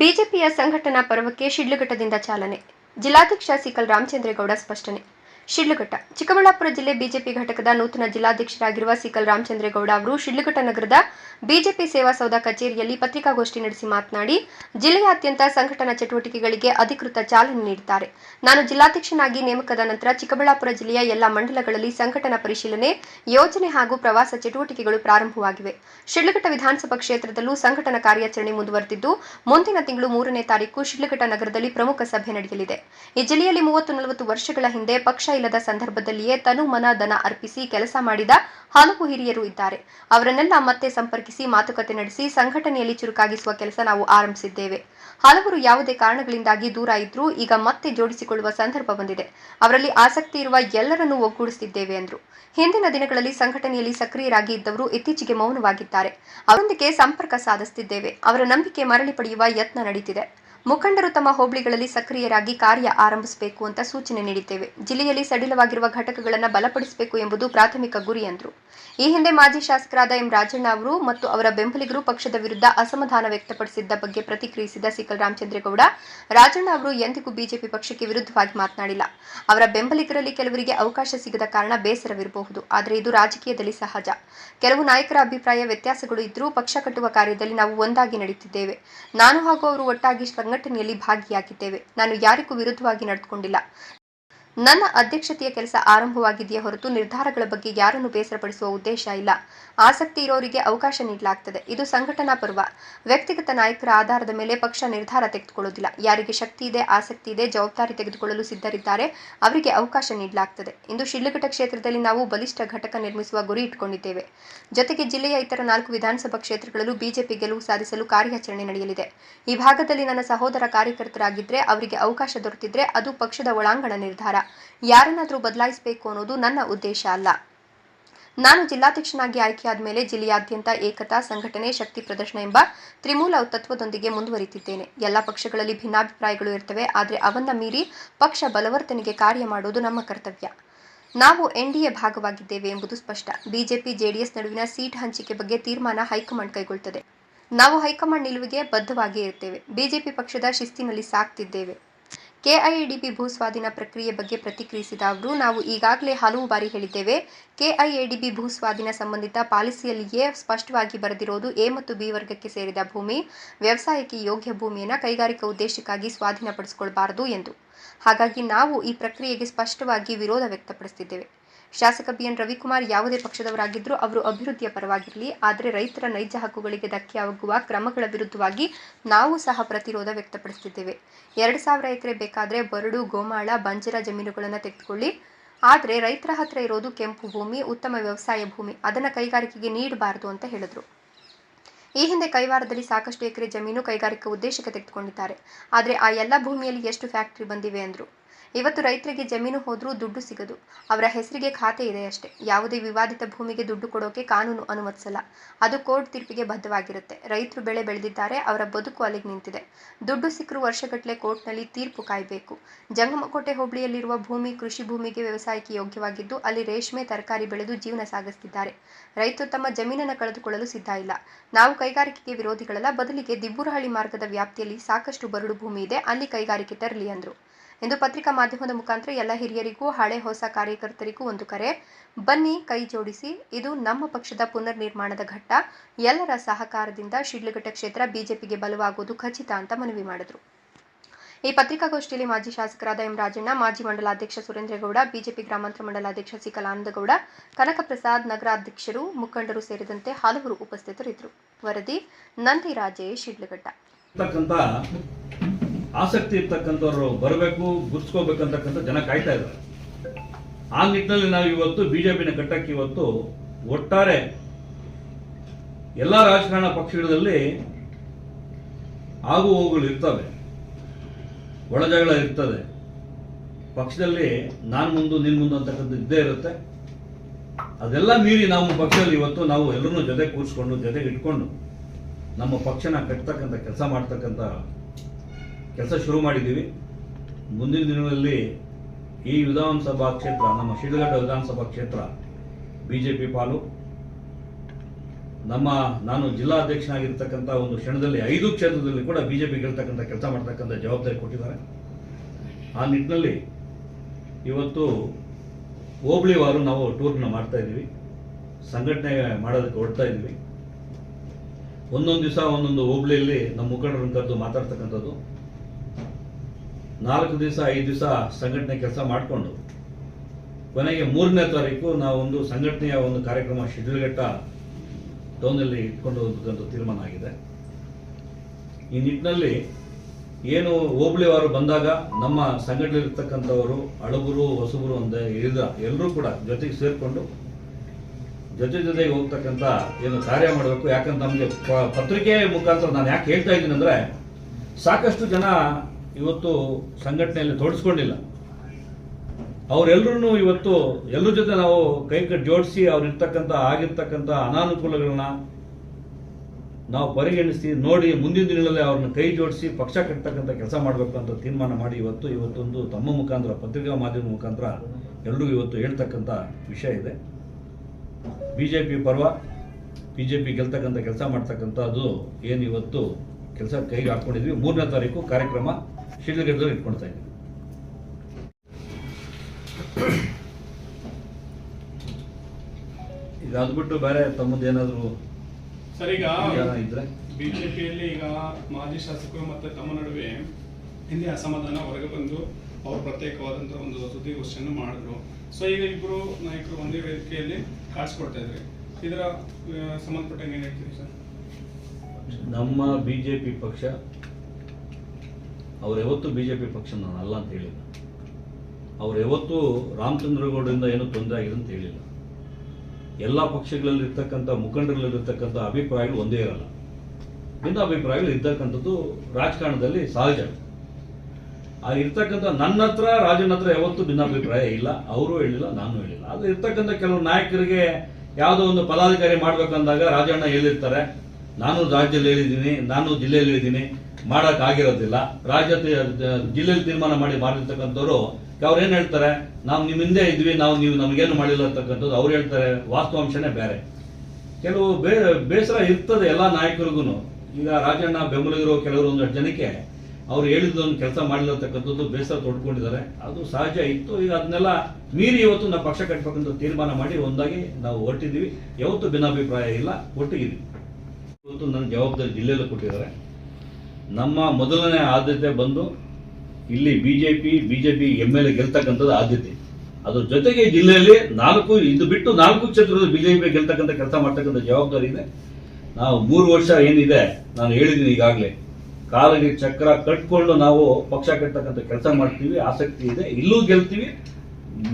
ಬಿಜೆಪಿಯ ಸಂಘಟನಾ ಪರ್ವಕ್ಕೆ ಶಿಡ್ಲಘಟ್ಟದಿಂದ ಚಾಲನೆ. ಜಿಲ್ಲಾಧ್ಯಕ್ಷ ಸಿಕಲ್ ರಾಮಚಂದ್ರೇಗೌಡ ಸ್ಪಷ್ಟನೆ. ಶಿಡ್ಲಘಟ್ಟ. ಚಿಕ್ಕಬಳ್ಳಾಪುರ ಜಿಲ್ಲೆ ಬಿಜೆಪಿ ಘಟಕದ ನೂತನ ಜಿಲ್ಲಾಧ್ಯಕ್ಷರಾಗಿರುವ ಸಿಕಲ್ ರಾಮಚಂದ್ರೇಗೌಡ ಅವರು ಶಿಡ್ಲಘಟ್ಟ ನಗರದ ಬಿಜೆಪಿ ಸೇವಾ ಸೌಧ ಕಚೇರಿಯಲ್ಲಿ ಪತ್ರಿಕಾಗೋಷ್ಠಿ ನಡೆಸಿ ಮಾತನಾಡಿ, ಜಿಲ್ಲೆಯಾದ್ಯಂತ ಸಂಘಟನಾ ಚಟುವಟಿಕೆಗಳಿಗೆ ಅಧಿಕೃತ ಚಾಲನೆ ನೀಡಿದ್ದಾರೆ. ನಾನು ಜಿಲ್ಲಾಧ್ಯಕ್ಷನಾಗಿ ನೇಮಕದ ನಂತರ ಚಿಕ್ಕಬಳ್ಳಾಪುರ ಜಿಲ್ಲೆಯ ಎಲ್ಲ ಮಂಡಲಗಳಲ್ಲಿ ಸಂಘಟನಾ ಪರಿಶೀಲನೆ, ಯೋಜನೆ ಹಾಗೂ ಪ್ರವಾಸ ಚಟುವಟಿಕೆಗಳು ಪ್ರಾರಂಭವಾಗಿವೆ. ಶಿಡ್ಲಘಟ್ಟ ವಿಧಾನಸಭಾ ಕ್ಷೇತ್ರದಲ್ಲೂ ಸಂಘಟನಾ ಕಾರ್ಯಾಚರಣೆ ಮುಂದುವರೆದಿದ್ದು, ಮುಂದಿನ ತಿಂಗಳು ಮೂರನೇ ತಾರೀಕು ಶಿಡ್ಲಘಟ್ಟ ನಗರದಲ್ಲಿ ಪ್ರಮುಖ ಸಭೆ ನಡೆಯಲಿದೆ. ಈ ಜಿಲ್ಲೆಯಲ್ಲಿ ಮೂವತ್ತು ನಲವತ್ತು ವರ್ಷಗಳ ಹಿಂದೆ ಪಕ್ಷ ಇಲ್ಲದ ಸಂದರ್ಭದಲ್ಲಿಯೇ ತನು ಮನ ಧನ ಅರ್ಪಿಸಿ ಕೆಲಸ ಮಾಡಿದ ಹಲವು ಹಿರಿಯರು ಇದ್ದಾರೆ. ಅವರನ್ನೆಲ್ಲ ಮತ್ತೆ ಸಂಪರ್ಕಿಸಿ ಮಾತುಕತೆ ನಡೆಸಿ ಸಂಘಟನೆಯಲ್ಲಿ ಚುರುಕಾಗಿಸುವ ಕೆಲಸ ನಾವು ಆರಂಭಿಸಿದ್ದೇವೆ. ಹಲವರು ಯಾವುದೇ ಕಾರಣಗಳಿಂದಾಗಿ ದೂರ ಇದ್ರೂ ಈಗ ಮತ್ತೆ ಜೋಡಿಸಿಕೊಳ್ಳುವ ಸಂದರ್ಭ ಬಂದಿದೆ. ಅವರಲ್ಲಿ ಆಸಕ್ತಿ ಇರುವ ಎಲ್ಲರನ್ನೂ ಒಗ್ಗೂಡಿಸುತ್ತಿದ್ದೇವೆ ಎಂದರು ಹಿಂದಿನ ದಿನಗಳಲ್ಲಿ ಸಂಘಟನೆಯಲ್ಲಿ ಸಕ್ರಿಯರಾಗಿ ಇದ್ದವರು ಇತ್ತೀಚೆಗೆ ಮೌನವಾಗಿದ್ದಾರೆ. ಅವರೊಂದಿಗೆ ಸಂಪರ್ಕ ಸಾಧಿಸುತ್ತಿದ್ದೇವೆ ಅವರ ನಂಬಿಕೆ ಮರಳಿ ಪಡೆಯುವ ಯತ್ನ ನಡೀತಿದೆ. ಮುಖಂಡರು ತಮ್ಮ ಹೋಬಳಿಗಳಲ್ಲಿ ಸಕ್ರಿಯರಾಗಿ ಕಾರ್ಯ ಆರಂಭಿಸಬೇಕು ಅಂತ ಸೂಚನೆ ನೀಡಿದ್ದೇವೆ. ಜಿಲ್ಲೆಯಲ್ಲಿ ಸಡಿಲವಾಗಿರುವ ಘಟಕಗಳನ್ನು ಬಲಪಡಿಸಬೇಕು ಎಂಬುದು ಪ್ರಾಥಮಿಕ ಗುರಿ ಎಂದರು. ಈ ಹಿಂದೆ ಮಾಜಿ ಶಾಸಕರಾದ ಎಂ ರಾಜಣ್ಣ ಅವರು ಮತ್ತು ಅವರ ಬೆಂಬಲಿಗರು ಪಕ್ಷದ ವಿರುದ್ಧ ಅಸಮಾಧಾನ ವ್ಯಕ್ತಪಡಿಸಿದ್ದ ಬಗ್ಗೆ ಪ್ರತಿಕ್ರಿಯಿಸಿದ ಸಿಕಲ್ ರಾಮಚಂದ್ರೇಗೌಡ, ರಾಜಣ್ಣ ಅವರು ಎಂದಿಗೂ ಬಿಜೆಪಿ ಪಕ್ಷಕ್ಕೆ ವಿರುದ್ಧವಾಗಿ ಮಾತನಾಡಿಲ್ಲ. ಅವರ ಬೆಂಬಲಿಗರಲ್ಲಿ ಕೆಲವರಿಗೆ ಅವಕಾಶ ಸಿಗದ ಕಾರಣ ಬೇಸರವಿರಬಹುದು, ಆದರೆ ಇದು ರಾಜಕೀಯದಲ್ಲಿ ಸಹಜ. ಕೆಲವು ನಾಯಕರ ಅಭಿಪ್ರಾಯ ವ್ಯತ್ಯಾಸಗಳು ಇದ್ದರೂ ಪಕ್ಷ ಕಟ್ಟುವ ಕಾರ್ಯದಲ್ಲಿ ನಾವು ಒಂದಾಗಿ ನಡೆಯುತ್ತಿದ್ದೇವೆ ನಾನು ಹಾಗೂ ಅವರು ಒಟ್ಟಾಗಿ ಸಂಘಟನೆಯಲ್ಲಿ ಭಾಗಿಯಾಗಿದ್ದೇವೆ. ನಾನು ಯಾರಿಗೂ ವಿರುದ್ಧವಾಗಿ ನಡೆದುಕೊಂಡಿಲ್ಲ. ನನ್ನ ಅಧ್ಯಕ್ಷತೆಯ ಕೆಲಸ ಆರಂಭವಾಗಿದೆಯೇ ಹೊರತು ನಿರ್ಧಾರಗಳ ಬಗ್ಗೆ ಯಾರನ್ನು ಬೇಸರಪಡಿಸುವ ಉದ್ದೇಶ ಇಲ್ಲ. ಆಸಕ್ತಿ ಇರೋರಿಗೆ ಅವಕಾಶ ನೀಡಲಾಗ್ತದೆ. ಇದು ಸಂಘಟನಾ ಪರ್ವ. ವ್ಯಕ್ತಿಗತ ನಾಯಕರ ಆಧಾರದ ಮೇಲೆ ಪಕ್ಷ ನಿರ್ಧಾರ ತೆಗೆದುಕೊಳ್ಳುವುದಿಲ್ಲ. ಯಾರಿಗೆ ಶಕ್ತಿ ಇದೆ, ಆಸಕ್ತಿ ಇದೆ, ಜವಾಬ್ದಾರಿ ತೆಗೆದುಕೊಳ್ಳಲು ಸಿದ್ಧರಿದ್ದಾರೆ, ಅವರಿಗೆ ಅವಕಾಶ ನೀಡಲಾಗ್ತದೆ. ಇಂದು ಶಿಡ್ಲಘಟ್ಟ ಕ್ಷೇತ್ರದಲ್ಲಿ ನಾವು ಬಲಿಷ್ಠ ಘಟಕ ನಿರ್ಮಿಸುವ ಗುರಿ ಇಟ್ಟುಕೊಂಡಿದ್ದೇವೆ. ಜೊತೆಗೆ ಜಿಲ್ಲೆಯ ಇತರ ನಾಲ್ಕು ವಿಧಾನಸಭಾ ಕ್ಷೇತ್ರಗಳಲ್ಲೂ ಬಿಜೆಪಿ ಗೆಲುವು ಸಾಧಿಸಲು ಕಾರ್ಯಾಚರಣೆ ನಡೆಯಲಿದೆ. ಈ ಭಾಗದಲ್ಲಿ ನನ್ನ ಸಹೋದರ ಕಾರ್ಯಕರ್ತರಾಗಿದ್ದರೆ ಅವರಿಗೆ ಅವಕಾಶ ದೊರೆತಿದ್ರೆ ಅದು ಪಕ್ಷದ ಒಳಾಂಗಣ ನಿರ್ಧಾರ. ಯಾರನ್ನಾದರೂ ಬದಲಾಯಿಸಬೇಕು ಅನ್ನೋದು ನನ್ನ ಉದ್ದೇಶ ಅಲ್ಲ. ನಾನು ಜಿಲ್ಲಾಧ್ಯಕ್ಷನಾಗಿ ಆಯ್ಕೆಯಾದ ಮೇಲೆ ಜಿಲ್ಲೆಯಾದ್ಯಂತ ಏಕತಾ ಸಂಘಟನೆ ಶಕ್ತಿ ಪ್ರದರ್ಶನ ಎಂಬ ತ್ರಿಮೂಲ ತತ್ವದೊಂದಿಗೆ ಮುಂದುವರಿತಿದ್ದೇನೆ. ಎಲ್ಲ ಪಕ್ಷಗಳಲ್ಲಿ ಭಿನ್ನಾಭಿಪ್ರಾಯಗಳು ಇರ್ತವೆ, ಆದರೆ ಅವನ್ನ ಮೀರಿ ಪಕ್ಷ ಬಲವರ್ತನೆಗೆ ಕಾರ್ಯ ಮಾಡುವುದು ನಮ್ಮ ಕರ್ತವ್ಯ. ನಾವು ಎನ್ಡಿಎ ಭಾಗವಾಗಿದ್ದೇವೆ ಎಂಬುದು ಸ್ಪಷ್ಟ. ಬಿಜೆಪಿ ಜೆಡಿಎಸ್ ನಡುವಿನ ಸೀಟ್ ಹಂಚಿಕೆ ಬಗ್ಗೆ ತೀರ್ಮಾನ ಹೈಕಮಾಂಡ್ ಕೈಗೊಳ್ಳುತ್ತದೆ ನಾವು ಹೈಕಮಾಂಡ್ ನಿಲುವಿಗೆ ಬದ್ಧವಾಗಿಯೇ ಇರ್ತೇವೆ. ಬಿಜೆಪಿ ಪಕ್ಷದ ಶಿಸ್ತಿನಲ್ಲಿ ಸಾಕ್ತಿದ್ದೇವೆ. ಕೆಐಎಡಿಬಿ ಭೂ ಸ್ವಾಧೀನ ಪ್ರಕ್ರಿಯೆ ಬಗ್ಗೆ ಪ್ರತಿಕ್ರಿಯಿಸಿದ ಅವರು, ನಾವು ಈಗಾಗಲೇ ಹಲವು ಬಾರಿ ಹೇಳಿದ್ದೇವೆ ಕೆಐಎಡಿಬಿ ಭೂ ಸ್ವಾಧೀನ ಸಂಬಂಧಿತ ಪಾಲಿಸಿಯಲ್ಲಿಯೇ ಸ್ಪಷ್ಟವಾಗಿ ಬರೆದಿರೋದು ಎ ಮತ್ತು ಬಿ ವರ್ಗಕ್ಕೆ ಸೇರಿದ ಭೂಮಿ, ವ್ಯವಸಾಯಕ್ಕೆ ಯೋಗ್ಯ ಭೂಮಿಯನ್ನು ಕೈಗಾರಿಕಾ ಉದ್ದೇಶಕ್ಕಾಗಿ ಸ್ವಾಧೀನಪಡಿಸಿಕೊಳ್ಬಾರದು ಎಂದು. ಹಾಗಾಗಿ ನಾವು ಈ ಪ್ರಕ್ರಿಯೆಗೆ ಸ್ಪಷ್ಟವಾಗಿ ವಿರೋಧ ವ್ಯಕ್ತಪಡಿಸುತ್ತಿದ್ದೇವೆ ಶಾಸಕ ಬಿಎನ್ ರವಿಕುಮಾರ್ ಯಾವುದೇ ಪಕ್ಷದವರಾಗಿದ್ದರೂ ಅವರು ಅಭಿವೃದ್ಧಿಯ ಪರವಾಗಿರಲಿ, ಆದರೆ ರೈತರ ನೈಜ ಹಕ್ಕುಗಳಿಗೆ ಧಕ್ಕೆಯಾಗುವ ಕ್ರಮಗಳ ವಿರುದ್ಧವಾಗಿ ನಾವು ಸಹ ಪ್ರತಿರೋಧ ವ್ಯಕ್ತಪಡಿಸುತ್ತಿದ್ದೇವೆ. ಎರಡು ಸಾವಿರ ಎಕರೆ ಬೇಕಾದರೆ ಬರಡು, ಗೋಮಾಳ, ಬಂಜರ ಜಮೀನುಗಳನ್ನು ತೆಗೆದುಕೊಳ್ಳಿ. ಆದರೆ ರೈತರ ಹತ್ರ ಇರೋದು ಕೆಂಪು ಭೂಮಿ, ಉತ್ತಮ ವ್ಯವಸಾಯ ಭೂಮಿ. ಅದನ್ನು ಕೈಗಾರಿಕೆಗೆ ನೀಡಬಾರದು ಅಂತ ಹೇಳಿದ್ರು. ಈ ಹಿಂದೆ ಕೈವಾರದಲ್ಲಿ ಸಾಕಷ್ಟು ಎಕರೆ ಜಮೀನು ಕೈಗಾರಿಕಾ ಉದ್ದೇಶಕ್ಕೆ ತೆಗೆದುಕೊಂಡಿದ್ದಾರೆ. ಆದರೆ ಆ ಎಲ್ಲ ಭೂಮಿಯಲ್ಲಿ ಎಷ್ಟು ಫ್ಯಾಕ್ಟರಿ ಬಂದಿವೆ ಅಂದರು. ಇವತ್ತು ರೈತರಿಗೆ ಜಮೀನು ಹೋದರೂ ದುಡ್ಡು ಸಿಗದು. ಅವರ ಹೆಸರಿಗೆ ಖಾತೆ ಇದೆ ಅಷ್ಟೇ. ಯಾವುದೇ ವಿವಾದಿತ ಭೂಮಿಗೆ ದುಡ್ಡು ಕೊಡೋಕೆ ಕಾನೂನು ಅನುಮತಿಸಲ್ಲ. ಅದು ಕೋರ್ಟ್ ತೀರ್ಪಿಗೆ ಬದ್ಧವಾಗಿರುತ್ತೆ. ರೈತರು ಬೆಳೆ ಬೆಳೆದಿದ್ದಾರೆ, ಅವರ ಬದುಕು ಅಲ್ಲಿಗೆ ನಿಂತಿದೆ. ದುಡ್ಡು ಸಿಕ್ಕರೂ ವರ್ಷಗಟ್ಟಲೆ ಕೋರ್ಟ್ನಲ್ಲಿ ತೀರ್ಪು ಕಾಯಬೇಕು. ಜಂಗಮಕೋಟೆ ಹೋಬಳಿಯಲ್ಲಿರುವ ಭೂಮಿ, ಕೃಷಿ ಭೂಮಿಗೆ ವ್ಯವಸಾಯಕ್ಕೆ ಯೋಗ್ಯವಾಗಿದ್ದು, ಅಲ್ಲಿ ರೇಷ್ಮೆ ತರಕಾರಿ ಬೆಳೆದು ಜೀವನ ಸಾಗಿಸುತ್ತಿದ್ದಾರೆ ರೈತರು ತಮ್ಮ ಜಮೀನನ್ನು ಕಳೆದುಕೊಳ್ಳಲು ಸಿದ್ಧ ಇಲ್ಲ. ನಾವು ಕೈಗಾರಿಕೆಗೆ ವಿರೋಧಿಗಳಲ್ಲ, ಬದಲಿಗೆ ದಿಬ್ಬೂರಹಳ್ಳಿ ಮಾರ್ಗದ ವ್ಯಾಪ್ತಿಯಲ್ಲಿ ಸಾಕಷ್ಟು ಬರಡು ಭೂಮಿ ಇದೆ, ಅಲ್ಲಿ ಕೈಗಾರಿಕೆ ತರಲಿ ಅಂದರು. ಎಂದು ಪತ್ರಿಕಾ ಮಾಧ್ಯಮದ ಮುಖಾಂತರ ಎಲ್ಲ ಹಿರಿಯರಿಗೂ, ಹಳೆ ಹೊಸ ಕಾರ್ಯಕರ್ತರಿಗೂ ಒಂದು ಕರೆ. ಬನ್ನಿ, ಕೈ ಜೋಡಿಸಿ. ಇದು ನಮ್ಮ ಪಕ್ಷದ ಪುನರ್ ನಿರ್ಮಾಣದ ಘಟ್ಟ. ಎಲ್ಲರ ಸಹಕಾರದಿಂದ ಶಿಡ್ಲಘಟ್ಟ ಕ್ಷೇತ್ರ ಬಿಜೆಪಿಗೆ ಬಲವಾಗುವುದು ಖಚಿತ ಅಂತ ಮನವಿ ಮಾಡಿದರು. ಈ ಪತ್ರಿಕಾಗೋಷ್ಠಿಯಲ್ಲಿ ಮಾಜಿ ಶಾಸಕರಾದ ಎಂ ರಾಜಣ್ಣ, ಮಾಜಿ ಮಂಡಲಾಧ್ಯಕ್ಷ ಸುರೇಂದ್ರಗೌಡ, ಬಿಜೆಪಿ ಗ್ರಾಮಾಂತರ ಮಂಡಲಾಧ್ಯಕ್ಷ ಸಿಕಲಾನಂದಗೌಡ, ಕನಕಪ್ರಸಾದ್ ನಗರಾಧ್ಯಕ್ಷರು, ಮುಖಂಡರು ಸೇರಿದಂತೆ ಹಲವರು ಉಪಸ್ಥಿತರಿದ್ದರು. ವರದಿ ನಂದಿ ರಾಜೇಶ್ ಶಿಡ್ಲಘಟ್ಟ ಆಸಕ್ತಿ ಇರ್ತಕ್ಕಂಥವ್ರು ಬರಬೇಕು, ಗುರ್ಸ್ಕೋಬೇಕಂತಕ್ಕಂಥ ಜನ ಕಾಯ್ತಾ ಇದ್ದಾರೆ. ಆ ನಿಟ್ಟಿನಲ್ಲಿ ನಾವು ಇವತ್ತು ಬಿಜೆಪಿನ ಘಟ್ಟಕ್ಕೆ ಇವತ್ತು ಒಟ್ಟಾರೆ ಎಲ್ಲ ರಾಜಕಾರಣ ಪಕ್ಷಗಳಲ್ಲಿ ಆಗು ಹೋಗುಗಳು ಇರ್ತವೆ, ಒಳಜಗಳ ಇರ್ತದೆ. ಪಕ್ಷದಲ್ಲಿ ನಾನು ಮುಂದು, ನಿನ್ ಮುಂದು ಅಂತಕ್ಕಂಥದ್ದು ಇದ್ದೇ ಇರುತ್ತೆ. ಅದೆಲ್ಲ ಮೀರಿ ನಾವು ಪಕ್ಷದಲ್ಲಿ ಇವತ್ತು ನಾವು ಎಲ್ಲರನ್ನೂ ಜೊತೆ ಕೂರಿಸ್ಕೊಂಡು ಜೊತೆಗೆ ಇಟ್ಕೊಂಡು ನಮ್ಮ ಪಕ್ಷನ ಕಟ್ತಕ್ಕಂಥ, ಕೆಲಸ ಮಾಡ್ತಕ್ಕಂಥ ಕೆಲಸ ಶುರು ಮಾಡಿದ್ದೀವಿ. ಮುಂದಿನ ದಿನಗಳಲ್ಲಿ ಈ ವಿಧಾನಸಭಾ ಕ್ಷೇತ್ರ, ನಮ್ಮ ಶಿಡ್ಲಘಟ್ಟ ವಿಧಾನಸಭಾ ಕ್ಷೇತ್ರ ಬಿ ಜೆ ಪಿ ಪಾಲು. ನಮ್ಮ, ನಾನು ಜಿಲ್ಲಾಧ್ಯಕ್ಷನಾಗಿರ್ತಕ್ಕಂಥ ಒಂದು ಕ್ಷಣದಲ್ಲಿ ಐದು ಕ್ಷೇತ್ರದಲ್ಲಿ ಕೂಡ ಬಿಜೆಪಿ ಗೆಲ್ತಕ್ಕಂಥ ಕೆಲಸ ಮಾಡ್ತಕ್ಕಂಥ ಜವಾಬ್ದಾರಿ ಕೊಟ್ಟಿದ್ದಾರೆ. ಆ ನಿಟ್ಟಿನಲ್ಲಿ ಇವತ್ತು ಹೋಬಳಿವಾರು ನಾವು ಟೂರ್ನ ಮಾಡ್ತಾ ಇದ್ದೀವಿ. ಸಂಘಟನೆ ಮಾಡೋದಕ್ಕೆ ಹೊರಡ್ತಾ ಇದ್ದೀವಿ. ಒಂದೊಂದು ದಿವಸ ಒಂದೊಂದು ಹೋಬಳಿಯಲ್ಲಿ ನಮ್ಮ ಮುಖಂಡರನ್ನು ಕರೆದು ಮಾತಾಡ್ತಕ್ಕಂಥದ್ದು. ನಾಲ್ಕು ದಿವಸ, ಐದು ದಿವಸ ಸಂಘಟನೆ ಕೆಲಸ ಮಾಡಿಕೊಂಡು, ಕೊನೆಗೆ ಮೂರನೇ ತಾರೀಕು ನಾವೊಂದು ಸಂಘಟನೆಯ ಒಂದು ಕಾರ್ಯಕ್ರಮ ಶಿಡ್ಲಘಟ್ಟ ಟೌನಲ್ಲಿ ಇಟ್ಕೊಂಡು ಹೋಗ್ಬೇಕಂತ ತೀರ್ಮಾನ ಆಗಿದೆ. ಈ ನಿಟ್ಟಿನಲ್ಲಿ ಏನು ಹೋಬಳಿವಾರು ಬಂದಾಗ ನಮ್ಮ ಸಂಘಟನೆಯಲ್ಲಿರ್ತಕ್ಕಂಥವರು, ಹಳಬರು, ಹೊಸಬರು ಅಂತ ಇರಿದ ಎಲ್ಲರೂ ಕೂಡ ಜೊತೆಗೆ ಸೇರಿಕೊಂಡು, ಜೊತೆ ಜೊತೆಗೆ ಹೋಗ್ತಕ್ಕಂಥ ಏನು ಕಾರ್ಯ ಮಾಡಬೇಕು. ಯಾಕಂದ್ರೆ ನಮಗೆ ಪತ್ರಿಕೆ ಮುಖಾಂತರ ನಾನು ಯಾಕೆ ಹೇಳ್ತಾ ಇದ್ದೀನಿ ಅಂದರೆ ಸಾಕಷ್ಟು ಜನ ಇವತ್ತು ಸಂಘಟನೆಯಲ್ಲಿ ತೊಡಸ್ಕೊಂಡಿಲ್ಲ ಅವರೆಲ್ಲರೂ ಇವತ್ತು ಎಲ್ಲರ ಜೊತೆ ನಾವು ಕೈ ಜೋಡಿಸಿ ಅವ್ರಿರ್ತಕ್ಕಂಥ ಆಗಿರ್ತಕ್ಕಂಥ ಅನಾನುಕೂಲಗಳನ್ನ ನಾವು ಪರಿಗಣಿಸಿ ನೋಡಿ ಮುಂದಿನ ದಿನಗಳಲ್ಲಿ ಅವ್ರನ್ನ ಕೈ ಜೋಡಿಸಿ ಪಕ್ಷ ಕಟ್ಟತಕ್ಕಂಥ ಕೆಲಸ ಮಾಡಬೇಕು ಅಂತ ತೀರ್ಮಾನ ಮಾಡಿ ಇವತ್ತು, ಇವತ್ತೊಂದು ತಮ್ಮ ಮುಖಾಂತರ, ಪತ್ರಿಕಾ ಮಾಧ್ಯಮ ಮುಖಾಂತರ ಎಲ್ಲರಿಗೂ ಇವತ್ತು ಹೇಳ್ತಕ್ಕಂಥ ವಿಷಯ ಇದೆ. ಬಿ ಜೆ ಪಿ ಪರ್ವ ಬಿ ಜೆ ಪಿ ಗೆಲ್ತಕ್ಕಂಥ ಕೆಲಸ ಮಾಡ್ತಕ್ಕಂಥದ್ದು ಏನು ಇವತ್ತು ಕೆಲಸ ಕೈಗೆ ಹಾಕ್ಕೊಂಡಿದ್ವಿ. ಮೂರನೇ ತಾರೀಕು ಕಾರ್ಯಕ್ರಮ. ಶಿಡ್ಲಘಟ್ಟದಲ್ಲಿ ಇಟ್ಕೊಳ್ತಾ ಇದ್ದೀವಿ ಇದಾದ್ಬಿಟ್ಟು ಬಿಟ್ಟು ಬೇರೆ ತಮ್ಮದು ಏನಾದರೂ ಸರ್ ಈಗ ಇದ್ರೆ? ಬಿಜೆಪಿಯಲ್ಲಿ ಈಗ ಮಾಜಿ ಶಾಸಕರು ಮತ್ತೆ ತಮ್ಮ ನಡುವೆ ಹಿಂದೆ ಅಸಮಾಧಾನ ಹೊರಗೆ ಬಂದು ಅವರು ಪ್ರತ್ಯೇಕವಾದಂತಹ ಒಂದು ಸುದ್ದಿಗೋಷ್ಠಿಯನ್ನು ಮಾಡಿದ್ರು. ಸೊ ಈಗ ಇಬ್ಬರು ನಾಯಕರು ಒಂದೇ ವೇದಿಕೆಯಲ್ಲಿ ಕಾಣಿಸ್ಕೊಡ್ತಾ ಇದ್ರಿ. ಇದರ ಸಂಬಂಧಪಟ್ಟಂಗೆ ಏನ್ ಹೇಳ್ತೀರಿ ಸರ್? ನಮ್ಮ ಬಿಜೆಪಿ ಪಕ್ಷ ಅವ್ರು ಯಾವತ್ತೂ ಬಿ ಜೆ ಪಿ ಪಕ್ಷ ನಾನು ಅಲ್ಲ ಅಂತ ಹೇಳಿಲ್ಲ. ಅವ್ರು ಯಾವತ್ತೂ ರಾಮಚಂದ್ರಗೌಡರಿಂದ ಏನೂ ತೊಂದರೆ ಆಗಿದೆ ಅಂತ ಹೇಳಿಲ್ಲ. ಎಲ್ಲ ಪಕ್ಷಗಳಲ್ಲಿ ಇರ್ತಕ್ಕಂಥ ಮುಖಂಡರಲ್ಲಿರ್ತಕ್ಕಂಥ ಅಭಿಪ್ರಾಯಗಳು ಒಂದೇ ಇರಲ್ಲ. ಭಿನ್ನ ಅಭಿಪ್ರಾಯಗಳು ಇರ್ತಕ್ಕಂಥದ್ದು ರಾಜಕಾರಣದಲ್ಲಿ ಸಹಜ. ಆ ಇರ್ತಕ್ಕಂಥ ನನ್ನ ಹತ್ರ, ರಾಜನ ಹತ್ರ ಯಾವತ್ತೂ ಭಿನ್ನಾಭಿಪ್ರಾಯ ಇಲ್ಲ. ಅವರು ಹೇಳಿಲ್ಲ, ನಾನು ಹೇಳಿಲ್ಲ. ಅದು ಇರ್ತಕ್ಕಂಥ ಕೆಲವು ನಾಯಕರಿಗೆ ಯಾವುದೋ ಒಂದು ಪದಾಧಿಕಾರಿ ಮಾಡ್ಬೇಕಂದಾಗ ರಾಜಣ್ಣ ಹೇಳಿರ್ತಾರೆ, ನಾನು ರಾಜ್ಯದಲ್ಲಿ ಹೇಳಿದ್ದೀನಿ ನಾನು ಜಿಲ್ಲೆಯಲ್ಲಿ ಹೇಳಿದ್ದೀನಿ ಮಾಡಕ್ ಆಗಿರೋದಿಲ್ಲ ರಾಜ್ಯ ಜಿಲ್ಲೆ ಜಿಲ್ಲೆಯಲ್ಲಿ ತೀರ್ಮಾನ ಮಾಡಿ ಮಾಡಿರ್ತಕ್ಕಂಥವ್ರು, ಅವ್ರು ಏನು ಹೇಳ್ತಾರೆ? ನಾವು ನಿಮ್ಮ ಹಿಂದೆ ಇದ್ವಿ, ನಾವು ನೀವು ನಮಗೇನು ಮಾಡಿಲ್ಲ ಅಂತಕ್ಕಂಥದ್ದು ಅವ್ರು ಹೇಳ್ತಾರೆ. ವಾಸ್ತವಾಂಶನೇ ಬೇರೆ. ಕೆಲವು ಬೇಸರ ಇರ್ತದೆ ಎಲ್ಲ ನಾಯಕರಿಗೂ ಈಗ ರಾಜಣ್ಣ ಬೆಂಬಲಿಗರು ಕೆಲವರು ಒಂದಷ್ಟು ಜನಕ್ಕೆ ಅವ್ರು ಹೇಳಿದ್ದೊಂದು ಕೆಲಸ ಮಾಡಿಲ್ಲತಕ್ಕಂಥದ್ದು ಬೇಸರ ತೊಡ್ಕೊಂಡಿದ್ದಾರೆ. ಅದು ಸಹಜ ಇತ್ತು. ಈಗ ಅದನ್ನೆಲ್ಲ ಮೀರಿ ಇವತ್ತು ನಾವು ಪಕ್ಷ ಕಟ್ಟಬೇಕಂತ ತೀರ್ಮಾನ ಮಾಡಿ ಒಂದಾಗಿ ನಾವು ಹೊರಟಿದ್ದೀವಿ. ಯಾವತ್ತೂ ಭಿನ್ನಾಭಿಪ್ರಾಯ ಇಲ್ಲ. ಒಟ್ಟಿಗಿದ್ವಿ ಇವತ್ತು ನನ್ನ ಜವಾಬ್ದಾರಿ ಜಿಲ್ಲೆಯಲ್ಲೂ ಕೊಟ್ಟಿದ್ದಾರೆ. ನಮ್ಮ ಮೊದಲನೇ ಆದ್ಯತೆ ಬಂದು ಇಲ್ಲಿ BJP BJP M L A ಗೆಲ್ತಕ್ಕಂಥದ್ದು ಆದ್ಯತೆ. ಅದ್ರ ಜೊತೆಗೆ ಜಿಲ್ಲೆಯಲ್ಲಿ ನಾಲ್ಕು, ಇದು ಬಿಟ್ಟು ನಾಲ್ಕು ಕ್ಷೇತ್ರದಲ್ಲಿ ಪಿ ಗೆಲ್ತಕ್ಕಂಥ ಕೆಲಸ ಮಾಡ್ತಕ್ಕಂಥ ಜವಾಬ್ದಾರಿ ಇದೆ. ನಾವು ಮೂರು ವರ್ಷ ಏನಿದೆ, ನಾನು ಹೇಳಿದ್ದೀನಿ ಈಗಾಗಲೇ. ಕಾಲಿಗೆ ಚಕ್ರ ಕಟ್ಕೊಂಡು ನಾವು ಪಕ್ಷ ಕಟ್ಟತಕ್ಕಂಥ ಕೆಲಸ ಮಾಡ್ತೀವಿ, ಆಸಕ್ತಿ ಇದೆ. ಇಲ್ಲೂ ಗೆಲ್ತೀವಿ,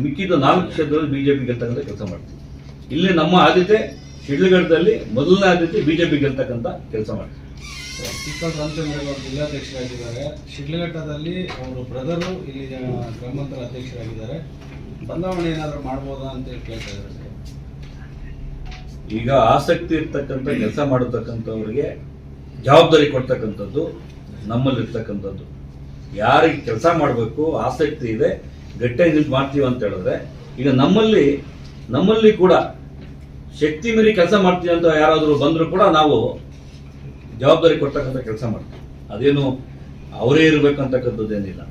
ಮಿಕ್ಕಿದ ನಾಲ್ಕು ಕ್ಷೇತ್ರದಲ್ಲಿ ಬಿಜೆಪಿ ಗೆಲ್ತಕ್ಕಂಥ ಕೆಲಸ ಮಾಡ್ತೀವಿ. ಇಲ್ಲಿ ನಮ್ಮ ಆದ್ಯತೆ, ಶಿಡ್ಲಘಟ್ಟದಲ್ಲಿ ಮೊದಲನೇ ಆದ್ಯತೆ ಬಿಜೆಪಿ ಗೆಲ್ತಕ್ಕಂಥ ಕೆಲಸ ಮಾಡ್ತೀವಿ. ಚಿಕ್ಕಲ್ ಅವರು ಜಿಲ್ಲಾಧ್ಯಕ್ಷರಾಗಿದ್ದಾರೆ. ಶಿಡ್ಲಘಟ್ಟದಲ್ಲಿ ಅವರು ಬ್ರದರು, ಇಲ್ಲಿ ಗ್ರಾಮಾಂತರ ಅಧ್ಯಕ್ಷರಾಗಿದ್ದಾರೆ. ಬದಲಾವಣೆ ಏನಾದರೂ ಮಾಡ್ಬೋದಾ ಅಂತ ಹೇಳಿ ಕೇಳ್ತಾ ಇದ್ದಾರೆ ಈಗ ಆಸಕ್ತಿ ಇರ್ತಕ್ಕಂಥ, ಕೆಲಸ ಮಾಡತಕ್ಕಂಥವ್ರಿಗೆ ಜವಾಬ್ದಾರಿ ಕೊಡ್ತಕ್ಕಂಥದ್ದು, ನಮ್ಮಲ್ಲಿರ್ತಕ್ಕಂಥದ್ದು. ಯಾರಿಗೆ ಕೆಲಸ ಮಾಡಬೇಕು, ಆಸಕ್ತಿ ಇದೆ, ಗಟ್ಟಿಯಾಗಿ ನಿಂತು ಮಾಡ್ತೀವಿ ಅಂತ ಹೇಳಿದ್ರೆ, ಈಗ ನಮ್ಮಲ್ಲಿ ನಮ್ಮಲ್ಲಿ ಕೂಡ ಶಕ್ತಿ ಮೀರಿ ಕೆಲಸ ಮಾಡ್ತೀವಿ ಅಂತ ಯಾರಾದರೂ ಬಂದರೂ ಕೂಡ ನಾವು ಜವಾಬ್ದಾರಿ ಕೊಡ್ತಕ್ಕಂಥ ಕೆಲಸ ಮಾಡ್ತೀವಿ. ಅದೇನು ಅವರೇ ಇರಬೇಕಂತಕ್ಕಂಥದ್ದೇನಿಲ್ಲ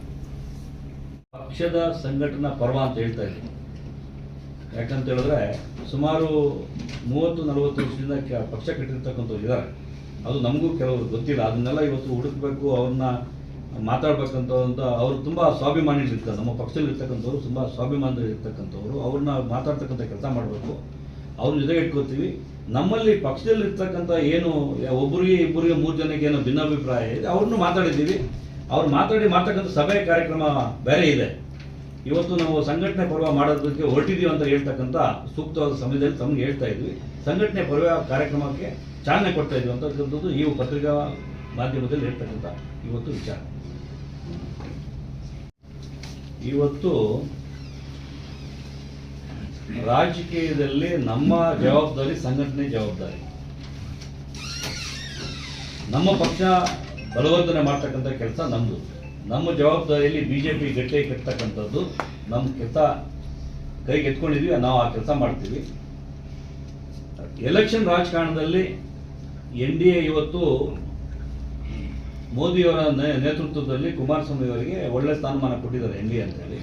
ಪಕ್ಷದ ಸಂಘಟನಾ ಪರ್ವ ಅಂತ ಹೇಳ್ತಾ ಇದ್ದೀನಿ. ಯಾಕಂತ ಹೇಳಿದ್ರೆ ಸುಮಾರು ಮೂವತ್ತು, ನಲವತ್ತು ವರ್ಷದಿಂದ ಪಕ್ಷ ಕಟ್ಟಿರ್ತಕ್ಕಂಥವ್ರು ಇದ್ದಾರೆ. ಅದು ನಮಗೂ ಕೆಲವರು ಗೊತ್ತಿಲ್ಲ. ಅದನ್ನೆಲ್ಲ ಇವತ್ತು ಹುಡುಕ್ಬೇಕು, ಅವ್ರನ್ನ ಮಾತಾಡ್ಬೇಕಂತ ಅವ್ರು ತುಂಬ ಸ್ವಾಭಿಮಾನಿಗಳಿರ್ತಾರೆ ನಮ್ಮ ಪಕ್ಷದಲ್ಲಿ ಇರ್ತಕ್ಕಂಥವ್ರು ತುಂಬ ಸ್ವಾಭಿಮಾನದಲ್ಲಿರ್ತಕ್ಕಂಥವ್ರು ಅವ್ರನ್ನ ಮಾತಾಡ್ತಕ್ಕಂಥ ಕೆಲಸ ಮಾಡಬೇಕು. ಅವ್ರನ್ನ ಜೊತೆಗೆ ಇಟ್ಕೋತೀವಿ. ನಮ್ಮಲ್ಲಿ ಪಕ್ಷದಲ್ಲಿರ್ತಕ್ಕಂಥ ಏನು ಒಬ್ಬರಿಗೆ ಇಬ್ಬರಿಗೆ ಮೂರು ಜನಕ್ಕೆ ಏನೋ ಭಿನ್ನಾಭಿಪ್ರಾಯ ಇದೆ, ಅವ್ರನ್ನೂ ಮಾತಾಡಿದ್ದೀವಿ. ಅವ್ರು ಮಾತಾಡಿ ಮಾಡ್ತಕ್ಕಂಥ ಸಭೆ ಕಾರ್ಯಕ್ರಮ ಬೇರೆ ಇದೆ. ಇವತ್ತು ನಾವು ಸಂಘಟನೆ ಪರ್ವ ಮಾಡೋದಕ್ಕೆ ಹೊರಟಿದೀವಿ ಅಂತ ಹೇಳ್ತಕ್ಕಂಥ ಸೂಕ್ತವಾದ ಸಮಯದಲ್ಲಿ ತಮಗೆ ಹೇಳ್ತಾ ಇದ್ವಿ. ಸಂಘಟನೆ ಪರ್ವ ಕಾರ್ಯಕ್ರಮಕ್ಕೆ ಚಾಲನೆ ಕೊಡ್ತಾ ಇದ್ವಿ ಅಂತಕ್ಕಂಥದ್ದು ಈ ಪತ್ರಿಕಾ ಮಾಧ್ಯಮದಲ್ಲಿ ಹೇಳ್ತಕ್ಕಂಥ ಇವತ್ತು ವಿಚಾರ. ಇವತ್ತು ರಾಜಕೀಯದಲ್ಲಿ ನಮ್ಮ ಜವಾಬ್ದಾರಿ ಸಂಘಟನೆ ಜವಾಬ್ದಾರಿ. ನಮ್ಮ ಪಕ್ಷ ಬಲವರ್ಧನೆ ಮಾಡ್ತಕ್ಕಂಥ ಕೆಲಸ ನಮ್ಮದು ನಮ್ಮ ಜವಾಬ್ದಾರಿಯಲ್ಲಿ ಬಿ ಜೆ ಪಿ ಗಟ್ಟಿ ಕಟ್ತಕ್ಕಂಥದ್ದು ನಮ್ಮ ಕೆಲಸ ಕೈಗೆ ಎತ್ಕೊಂಡಿದ್ವಿ, ನಾವು ಆ ಕೆಲಸ ಮಾಡ್ತೀವಿ. ಎಲೆಕ್ಷನ್ ರಾಜಕಾರಣದಲ್ಲಿ ಎನ್ ಡಿ ಎ ಇವತ್ತು ಮೋದಿಯವರ ನೇತೃತ್ವದಲ್ಲಿ ಕುಮಾರಸ್ವಾಮಿ ಅವರಿಗೆ ಒಳ್ಳೆ ಸ್ಥಾನಮಾನ ಕೊಟ್ಟಿದ್ದಾರೆ ಎನ್ ಡಿ ಎ ಅಂತೇಳಿ.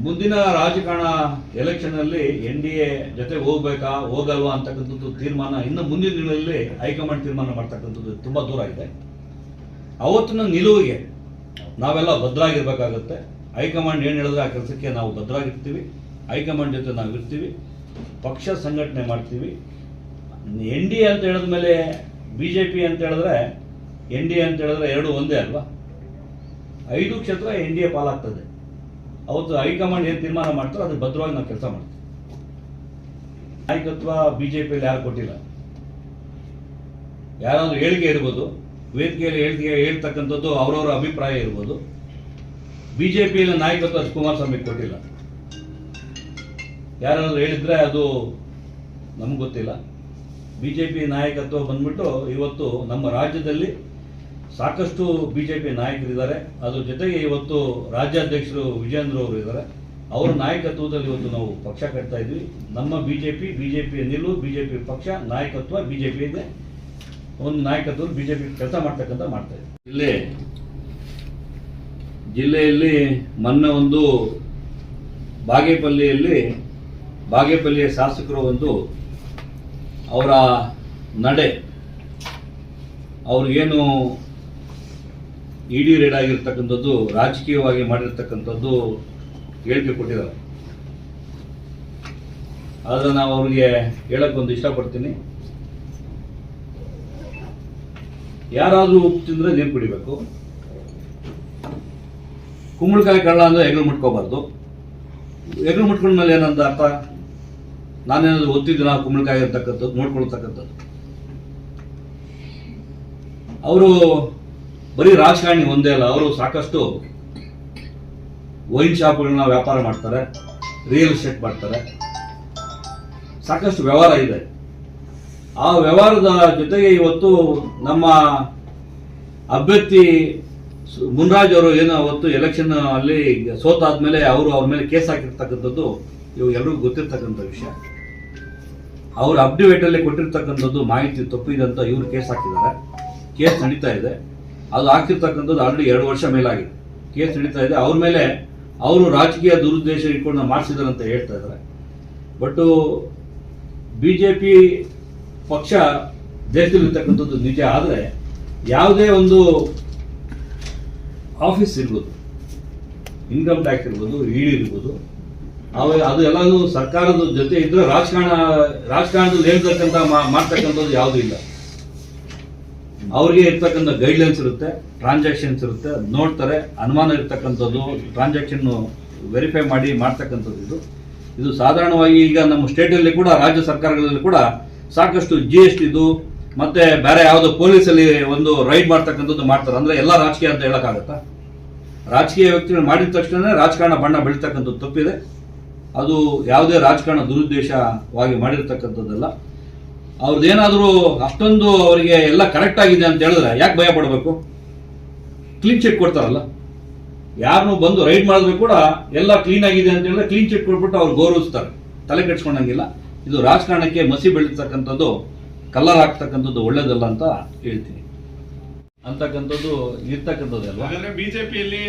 ಮುಂದಿನ ರಾಜಕಾರಣ ಎಲೆಕ್ಷನ್ನಲ್ಲಿ ಎನ್ ಡಿ ಎ ಜೊತೆ ಹೋಗ್ಬೇಕಾ, ಹೋಗಲ್ವಾ ಅಂತಕ್ಕಂಥದ್ದು ತೀರ್ಮಾನ ಇನ್ನು ಮುಂದಿನ ದಿನಗಳಲ್ಲಿ ಹೈಕಮಾಂಡ್ ತೀರ್ಮಾನ ಮಾಡ್ತಕ್ಕಂಥದ್ದು ತುಂಬಾ ದೂರ ಇದೆ. ಅವತ್ತಿನ ನಿಲುವಿಗೆ ನಾವೆಲ್ಲ ಭದ್ರಾಗಿರ್ಬೇಕಾಗತ್ತೆ. ಹೈಕಮಾಂಡ್ ಏನು ಹೇಳಿದ್ರೆ ಆ ಕೆಲಸಕ್ಕೆ ನಾವು ಭದ್ರಾಗಿರ್ತೀವಿ. ಹೈಕಮಾಂಡ್ ಜೊತೆ ನಾವು ಇರ್ತೀವಿ ಪಕ್ಷ ಸಂಘಟನೆ ಮಾಡ್ತೀವಿ. ಎನ್ ಡಿ ಎ ಅಂತ ಹೇಳಿದ್ಮೇಲೆ ಬಿ ಜೆ ಪಿ ಅಂತ ಹೇಳಿದ್ರೆ, ಎನ್ ಡಿ ಎ ಅಂತ ಹೇಳಿದ್ರೆ ಎರಡು ಒಂದೇ ಅಲ್ವಾ? ಐದು ಕ್ಷೇತ್ರ ಎನ್ ಡಿ ಎ ಪಾಲಾಗ್ತದೆ. ಅವತ್ತು ಹೈಕಮಾಂಡ್ ಏನು ತೀರ್ಮಾನ ಮಾಡ್ತಾರೋ ಅದು ಭದ್ರವಾಗಿ ನಾವು ಕೆಲಸ ಮಾಡ್ತೀವಿ. ನಾಯಕತ್ವ ಬಿ ಜೆ ಪಿಯಲ್ಲಿ ಯಾರು ಕೊಟ್ಟಿಲ್ಲ. ಯಾರಾದ್ರೂ ಹೇಳಿಕೆ ಇರ್ಬೋದು, ವೇದಿಕೆಯಲ್ಲಿ ಹೇಳಿಕೆ ಹೇಳ್ತಕ್ಕಂಥದ್ದು ಅವರವರ ಅಭಿಪ್ರಾಯ ಇರ್ಬೋದು. ಬಿ ಜೆ ಪಿಯಲ್ಲಿ ನಾಯಕತ್ವ ಕುಮಾರಸ್ವಾಮಿ ಕೊಟ್ಟಿಲ್ಲ. ಯಾರಾದ್ರೂ ಹೇಳಿದ್ರೆ ಅದು ನಮ್ಗೆ ಗೊತ್ತಿಲ್ಲ. ಬಿ ಜೆ ಪಿ ನಾಯಕತ್ವ ಬಂದ್ಬಿಟ್ಟು ಇವತ್ತು ನಮ್ಮ ರಾಜ್ಯದಲ್ಲಿ ಸಾಕಷ್ಟು ಬಿ ಜೆ ಪಿ ನಾಯಕರಿದ್ದಾರೆ. ಅದ್ರ ಜೊತೆಗೆ ಇವತ್ತು ರಾಜ್ಯಾಧ್ಯಕ್ಷರು ವಿಜೇಂದ್ರ ಅವರು ಇದ್ದಾರೆ. ಅವರ ನಾಯಕತ್ವದಲ್ಲಿ ಇವತ್ತು ನಾವು ಪಕ್ಷ ಕಟ್ತಾ ಇದ್ವಿ. ನಮ್ಮ B J P B J P ನಿಲುವು ಬಿ ಜೆ ಪಿ ಪಕ್ಷ, ನಾಯಕತ್ವ ಬಿ ಜೆ ಪಿ ಇದೆ. ಒಂದು ನಾಯಕತ್ವ ಬಿ ಜೆ ಪಿ ಕೆಲಸ ಮಾಡ್ತಕ್ಕಂಥ ಮಾಡ್ತಾ ಇದ್ವಿ ಇಲ್ಲಿ ಜಿಲ್ಲೆಯಲ್ಲಿ ಮೊನ್ನೆ ಒಂದು ಬಾಗೇಪಲ್ಲಿಯಲ್ಲಿ, ಬಾಗೇಪಲ್ಲಿಯ ಶಾಸಕರು ಒಂದು ಅವರ ನಡೆ, ಅವ್ರಿಗೇನು ಇಡಿ ರೇಡ್ ಆಗಿರ್ತಕ್ಕಂಥದ್ದು, ರಾಜಕೀಯವಾಗಿ ಮಾಡಿರ್ತಕ್ಕಂಥದ್ದು ಹೇಳಿಕೆ ಕೊಟ್ಟಿದ್ದಾರೆ. ಆದರೆ ನಾವು ಅವ್ರಿಗೆ ಹೇಳಕ್ಕೊಂದು ಇಷ್ಟಪಡ್ತೀನಿ. ಯಾರಾದರೂ ಉಪ್ಪು ತಿಂದರೆ ನೀರು ಕುಡಿಬೇಕು. ಕುಂಬಳಕಾಯಿ ಕಳ್ಳ ಅಂದರೆ ಹೆಗಲು ಮುಟ್ಕೋಬಾರ್ದು. ಹೆಗಲು ಮುಟ್ಕೊಂಡ್ಮೇಲೆ ಏನಂತ ಅರ್ಥ? ನಾನೇನಾದ್ರು ಒತ್ತಿದ್ದೀನ ಕುಂಬಳಕಾಯಿ ಇರ್ತಕ್ಕಂಥದ್ದು, ನೋಡ್ಕೊಳ್ತಕ್ಕಂಥದ್ದು. ಅವರು ಬರೀ ರಾಜಕಾರಣಿ ಒಂದೇ ಅಲ್ಲ, ಅವರು ಸಾಕಷ್ಟು ವೈನ್ ಶಾಪ್ಗಳನ್ನ ವ್ಯಾಪಾರ ಮಾಡ್ತಾರೆ ರಿಯಲ್ ಎಸ್ಟೇಟ್ ಮಾಡ್ತಾರೆ. ಸಾಕಷ್ಟು ವ್ಯವಹಾರ ಇದೆ. ಆ ವ್ಯವಹಾರದ ಜೊತೆಗೆ ಇವತ್ತು ನಮ್ಮ ಅಭ್ಯರ್ಥಿ ಮುನ್ರಾಜ್ ಅವರು ಏನು ಅವತ್ತು ಎಲೆಕ್ಷನ್ ಅಲ್ಲಿ ಸೋತಾದ್ಮೇಲೆ ಅವರು ಅವ್ರ ಮೇಲೆ ಕೇಸ್ ಹಾಕಿರ್ತಕ್ಕಂಥದ್ದು ಇವು ಎಲ್ರಿಗೂ ಗೊತ್ತಿರ್ತಕ್ಕಂಥ ವಿಷಯ. ಅವರು ಅಪ್ಡಿವೇಟಲ್ಲಿ ಕೊಟ್ಟಿರ್ತಕ್ಕಂಥದ್ದು ಮಾಹಿತಿ ತಪ್ಪಿದೆ ಅಂತ ಇವರು ಕೇಸ್ ಹಾಕಿದ್ದಾರೆ. ಕೇಸ್ ನಡೀತಾ ಇದೆ. ಅದು ಆಗ್ತಿರ್ತಕ್ಕಂಥದ್ದು ಆಲ್ರೆಡಿ ಎರಡು ವರ್ಷ ಮೇಲಾಗಿದೆ. ಕೇಸ್ ನಡೀತಾ ಇದೆ. ಅವ್ರ ಮೇಲೆ ಅವರು ರಾಜಕೀಯ ದುರುದ್ದೇಶ ಇಟ್ಕೊಂಡು ಮಾಡಿಸಿದಾರೆ ಅಂತ ಹೇಳ್ತಾ ಇದ್ದಾರೆ. ಬಟ್ ಬಿ ಜೆ ಪಿ ಪಕ್ಷ ದೇಶದಲ್ಲಿರ್ತಕ್ಕಂಥದ್ದು ನಿಜ ಆದರೆ ಯಾವುದೇ ಒಂದು ಆಫೀಸ್ ಇರ್ಬೋದು ಇನ್ಕಮ್ ಟ್ಯಾಕ್ಸ್ ಇರ್ಬೋದು ಇಡಿ ಇರ್ಬೋದು, ಅವ ಅದು ಎಲ್ಲಾನು ಸರ್ಕಾರದ ಜೊತೆ ಇದ್ರೆ ರಾಜಕಾರಣ, ರಾಜಕಾರಣದಲ್ಲಿ ಹೇಳ್ತಕ್ಕಂಥ ಮಾಡ್ತಕ್ಕಂಥದ್ದು ಯಾವುದೂ ಇಲ್ಲ. ಅವ್ರಿಗೆ ಇರ್ತಕ್ಕಂಥ ಗೈಡ್ಲೈನ್ಸ್ ಇರುತ್ತೆ ಟ್ರಾನ್ಸಾಕ್ಷನ್ಸ್ ಇರುತ್ತೆ ನೋಡ್ತಾರೆ, ಅನುಮಾನ ಇರ್ತಕ್ಕಂಥದ್ದು ಟ್ರಾನ್ಸಾಕ್ಷನ್ ವೆರಿಫೈ ಮಾಡಿ ಮಾಡ್ತಕ್ಕಂಥದ್ದು ಇದು. ಇದು ಸಾಧಾರಣವಾಗಿ ಈಗ ನಮ್ಮ ಸ್ಟೇಟಲ್ಲಿ ಕೂಡ, ರಾಜ್ಯ ಸರ್ಕಾರಗಳಲ್ಲಿ ಕೂಡ ಸಾಕಷ್ಟು ಜಿ ಎಸ್ ಟಿದು ಮತ್ತೆ ಬೇರೆ ಯಾವುದೋ ಪೊಲೀಸಲ್ಲಿ ಒಂದು ರೈಡ್ ಮಾಡ್ತಕ್ಕಂಥದ್ದು ಮಾಡ್ತಾರೆ. ಅಂದರೆ ಎಲ್ಲ ರಾಜಕೀಯ ಅಂತ ಹೇಳೋಕ್ಕಾಗತ್ತಾ? ರಾಜಕೀಯ ವ್ಯಕ್ತಿಗಳು ಮಾಡಿದ ತಕ್ಷಣ ರಾಜಕಾರಣ ಬಣ್ಣ ಬೆಳೀತಕ್ಕಂಥದ್ದು ತಪ್ಪಿದೆ. ಅದು ಯಾವುದೇ ರಾಜಕಾರಣ ದುರುದ್ದೇಶವಾಗಿ ಮಾಡಿರ್ತಕ್ಕಂಥದ್ದಲ್ಲ. ಅವ್ರದ್ದೇನಾದರೂ ಅಷ್ಟೊಂದು ಅವರಿಗೆ ಎಲ್ಲ ಕರೆಕ್ಟ್ ಆಗಿದೆ ಅಂತ ಹೇಳಿದ್ರೆ ಯಾಕೆ ಭಯ ಪಡಬೇಕು? ಕ್ಲೀನ್ ಚಿಟ್ ಕೊಡ್ತಾರಲ್ಲ. ಯಾರನ್ನು ಬಂದು ರೈಡ್ ಮಾಡಿದ್ರು ಕೂಡ ಎಲ್ಲ ಕ್ಲೀನ್ ಆಗಿದೆ ಅಂತ ಹೇಳಿದ್ರೆ ಕ್ಲೀನ್ ಚಿಟ್ ಕೊಟ್ಬಿಟ್ಟು ಅವ್ರು ಗೌರವಿಸ್ತಾರೆ. ತಲೆ ಕೆಡ್ಸ್ಕೊಂಡಂಗಿಲ್ಲ. ಇದು ರಾಜಕಾರಣಕ್ಕೆ ಮಸಿ ಬೆಳೀತಕ್ಕಂಥದ್ದು ಕಲ್ಲರ್ ಹಾಕ್ತಕ್ಕಂಥದ್ದು ಒಳ್ಳೇದಲ್ಲ ಅಂತ ಹೇಳ್ತೀನಿ. ಅಂತಕ್ಕಂಥದ್ದು ಇರ್ತಕ್ಕಂಥದ್ದು ಅಲ್ವಾ? ಬಿಜೆಪಿಯಲ್ಲಿ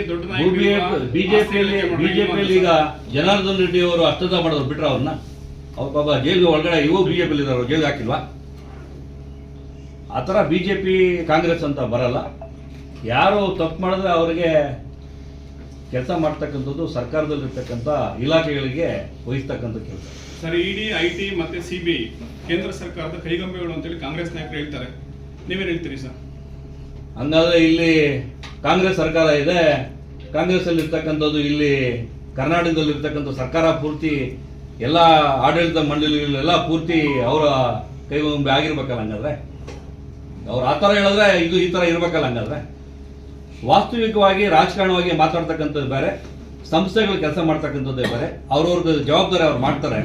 ಬಿಜೆಪಿಯಲ್ಲಿ ಬಿಜೆಪಿಯಲ್ಲಿ ಈಗ ಜನಾರ್ದನ್ ರೆಡ್ಡಿ ಅವರು ಅಷ್ಟದ ಮಾಡಿದ್ರು ಬಿಟ್ರೆ ಅವ್ರನ್ನ? ಅವ್ರ ಪಾಪ ಜೈಲ್ಗೆ ಒಳಗಡೆ ಇವು ಬಿಜೆಪಿಯಲ್ಲಿ ಇದ್ದಾರೆ ಜೈಲ್ಗೆ ಹಾಕಿಲ್ವಾ? ಆ ಥರ ಬಿ ಜೆ ಪಿ ಕಾಂಗ್ರೆಸ್ ಅಂತ ಬರಲ್ಲ. ಯಾರು ತಪ್ಪು ಮಾಡಿದ್ರೆ ಅವರಿಗೆ ಕೆಲಸ ಮಾಡ್ತಕ್ಕಂಥದ್ದು ಸರ್ಕಾರದಲ್ಲಿರ್ತಕ್ಕಂಥ ಇಲಾಖೆಗಳಿಗೆ ವಹಿಸ್ತಕ್ಕಂಥ ಕೆಲಸ. ಸರ್ ಇಡಿ ಐ ಟಿ ಮತ್ತೆ ಸಿಬಿಐ ಕೇಂದ್ರ ಸರ್ಕಾರದ ಕೈಗೊಂಬೆಗಳು ಅಂತೇಳಿ ಕಾಂಗ್ರೆಸ್ ನಾಯಕರು ಹೇಳ್ತಾರೆ. ನೀವೇನು ಹೇಳ್ತೀರಿ ಸರ್? ಹಂಗಾದ್ರೆ ಇಲ್ಲಿ ಕಾಂಗ್ರೆಸ್ ಸರ್ಕಾರ ಇದೆ. ಕಾಂಗ್ರೆಸ್ ಅಲ್ಲಿ ಇರ್ತಕ್ಕಂಥದ್ದು ಇಲ್ಲಿ ಕರ್ನಾಟಕದಲ್ಲಿ ಇರ್ತಕ್ಕಂಥ ಸರ್ಕಾರ ಪೂರ್ತಿ ಎಲ್ಲ ಆಡಳಿತ ಮಂಡಳಿಗಳೆಲ್ಲ ಪೂರ್ತಿ ಅವರ ಕೈಗೊಂಬೆ ಆಗಿರ್ಬೇಕಲ್ಲ ಹಂಗಾದ್ರೆ? ಅವ್ರು ಆ ಥರ ಹೇಳಿದ್ರೆ ಇದು ಈ ಥರ ಇರಬೇಕಲ್ಲ ಹಂಗಾದ್ರೆ? ವಾಸ್ತವಿಕವಾಗಿ ರಾಜಕಾರಣವಾಗಿ ಮಾತಾಡ್ತಕ್ಕಂಥದ್ದು ಬೇರೆ ಸಂಸ್ಥೆಗಳು ಕೆಲಸ ಮಾಡ್ತಕ್ಕಂಥದ್ದೇ ಬೇರೆ ಅವ್ರವ್ರದ್ದು ಜವಾಬ್ದಾರಿ ಅವ್ರು ಮಾಡ್ತಾರೆ.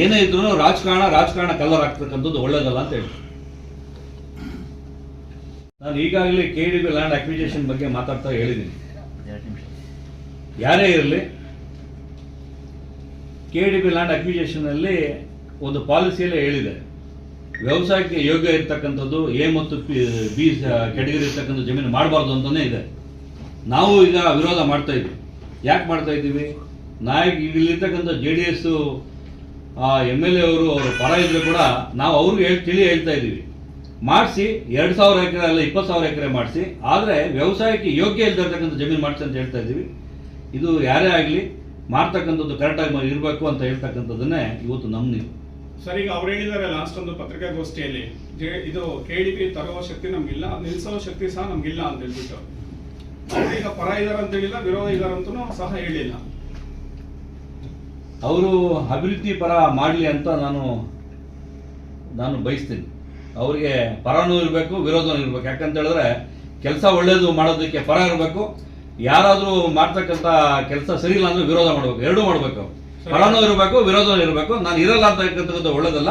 ಏನೇ ಇದ್ರೂ ರಾಜಕಾರಣ ರಾಜಕಾರಣ ಕಲ್ಲರ್ ಆಗ್ತಕ್ಕಂಥದ್ದು ಒಳ್ಳೇದಲ್ಲ ಅಂತ ಹೇಳ್ತೀನಿ ನಾನು ಈಗಾಗಲೇ K D B land acquisition ಬಗ್ಗೆ ಮಾತಾಡ್ತಾ ಹೇಳಿದ್ದೀನಿ. ಯಾರೇ ಇರಲಿ ಕೆ ಡಿ ಬಿ ಲ್ಯಾಂಡ್ ಅಕ್ವಿಜೇಷನಲ್ಲಿ ಒಂದು ಪಾಲಿಸಿಯಲ್ಲೇ ಹೇಳಿದೆ. ವ್ಯವಸಾಯಕ್ಕೆ ಯೋಗ್ಯ ಇರ್ತಕ್ಕಂಥದ್ದು ಎ ಮತ್ತು ಪಿ ಬಿ ಕೆಟಗರಿ ಇರ್ತಕ್ಕಂಥ ಜಮೀನು ಮಾಡಬಾರ್ದು ಅಂತಲೇ ಇದೆ. ನಾವು ಈಗ ವಿರೋಧ ಮಾಡ್ತಾ ಇದ್ವಿ. ಯಾಕೆ ಮಾಡ್ತಾ ಇದ್ದೀವಿ? ನಾಯಕ ಇಲ್ಲಿರ್ತಕ್ಕಂಥ J D S M L A ಅವರು ಅವರು ಪರ ಇದ್ದರೂ ಕೂಡ ನಾವು ಅವ್ರಿಗೆ ಹೇಳಿ, ತಿಳಿ ಹೇಳ್ತಾ ಇದ್ದೀವಿ. ಮಾಡಿಸಿ, ಎರಡು ಸಾವಿರ ಎಕರೆ ಅಲ್ಲ, ಇಪ್ಪತ್ತು ಸಾವಿರ ಎಕರೆ ಮಾಡಿಸಿ. ಆದರೆ ವ್ಯವಸಾಯಕ್ಕೆ ಯೋಗ್ಯ ಇಲ್ದಿರ್ತಕ್ಕಂಥ ಜಮೀನು ಮಾಡಿಸಿ ಅಂತ ಹೇಳ್ತಾ ಇದ್ದೀವಿ. ಇದು ಯಾರೇ ಆಗಲಿ ಮಾಡ್ತಕ್ಕಂಥದ್ದು ಕರೆಕ್ಟಾಗಿ ಇರಬೇಕು ಅಂತ ಹೇಳ್ತಕ್ಕಂಥದ್ದನ್ನೇ ಇವತ್ತು ನಮ್ಮ ನೀವು. ಸರ್ ಈಗ ಅವ್ರು ಹೇಳಿದ್ದಾರೆ ಲಾಸ್ಟ್ ಒಂದು ಪತ್ರಿಕಾಗೋಷ್ಠಿಯಲ್ಲಿ. ಇದು ಕೆ ಡಿ ಪಿ ತರುವ ಶಕ್ತಿ ನಮ್ಗಿಲ್ಲ ನಿಲ್ಲಿಸೋ ಶಕ್ತಿ ಸಹ ನಮ್ಗಿಲ್ಲ ಅಂತ ಹೇಳ್ಬಿಟ್ಟು. ಈಗ ಪರ ಇದಾರೆ ಅಂತ ಹೇಳಿಲ್ಲ ವಿರೋಧ ಇದಾರೆ ಅಂತೂ ಸಹ ಹೇಳಿಲ್ಲ. ಅವರು ಅಭಿವೃದ್ಧಿ ಪರ ಮಾಡಲಿ ಅಂತ ನಾನು ನಾನು ಬಯಸ್ತೀನಿ. ಅವರಿಗೆ ಪರನೂ ಇರಬೇಕು ವಿರೋಧನೂ ಇರಬೇಕು. ಯಾಕಂತ ಹೇಳಿದ್ರೆ ಕೆಲಸ ಒಳ್ಳೇದು ಮಾಡೋದಕ್ಕೆ ಪರ ಇರಬೇಕು. ಯಾರಾದರೂ ಮಾಡ್ತಕ್ಕಂಥ ಕೆಲಸ ಸರಿ ಇಲ್ಲ ಅಂದ್ರೆ ವಿರೋಧ ಮಾಡಬೇಕು. ಎರಡೂ ಮಾಡಬೇಕು. ಪರನೂ ಇರಬೇಕು ವಿರೋಧನೂ ಇರಬೇಕು. ನಾನು ಇರಲ್ಲ ಅಂತ ಹೇಳ್ತಕ್ಕಂಥದ್ದು ಒಳ್ಳೇದಲ್ಲ.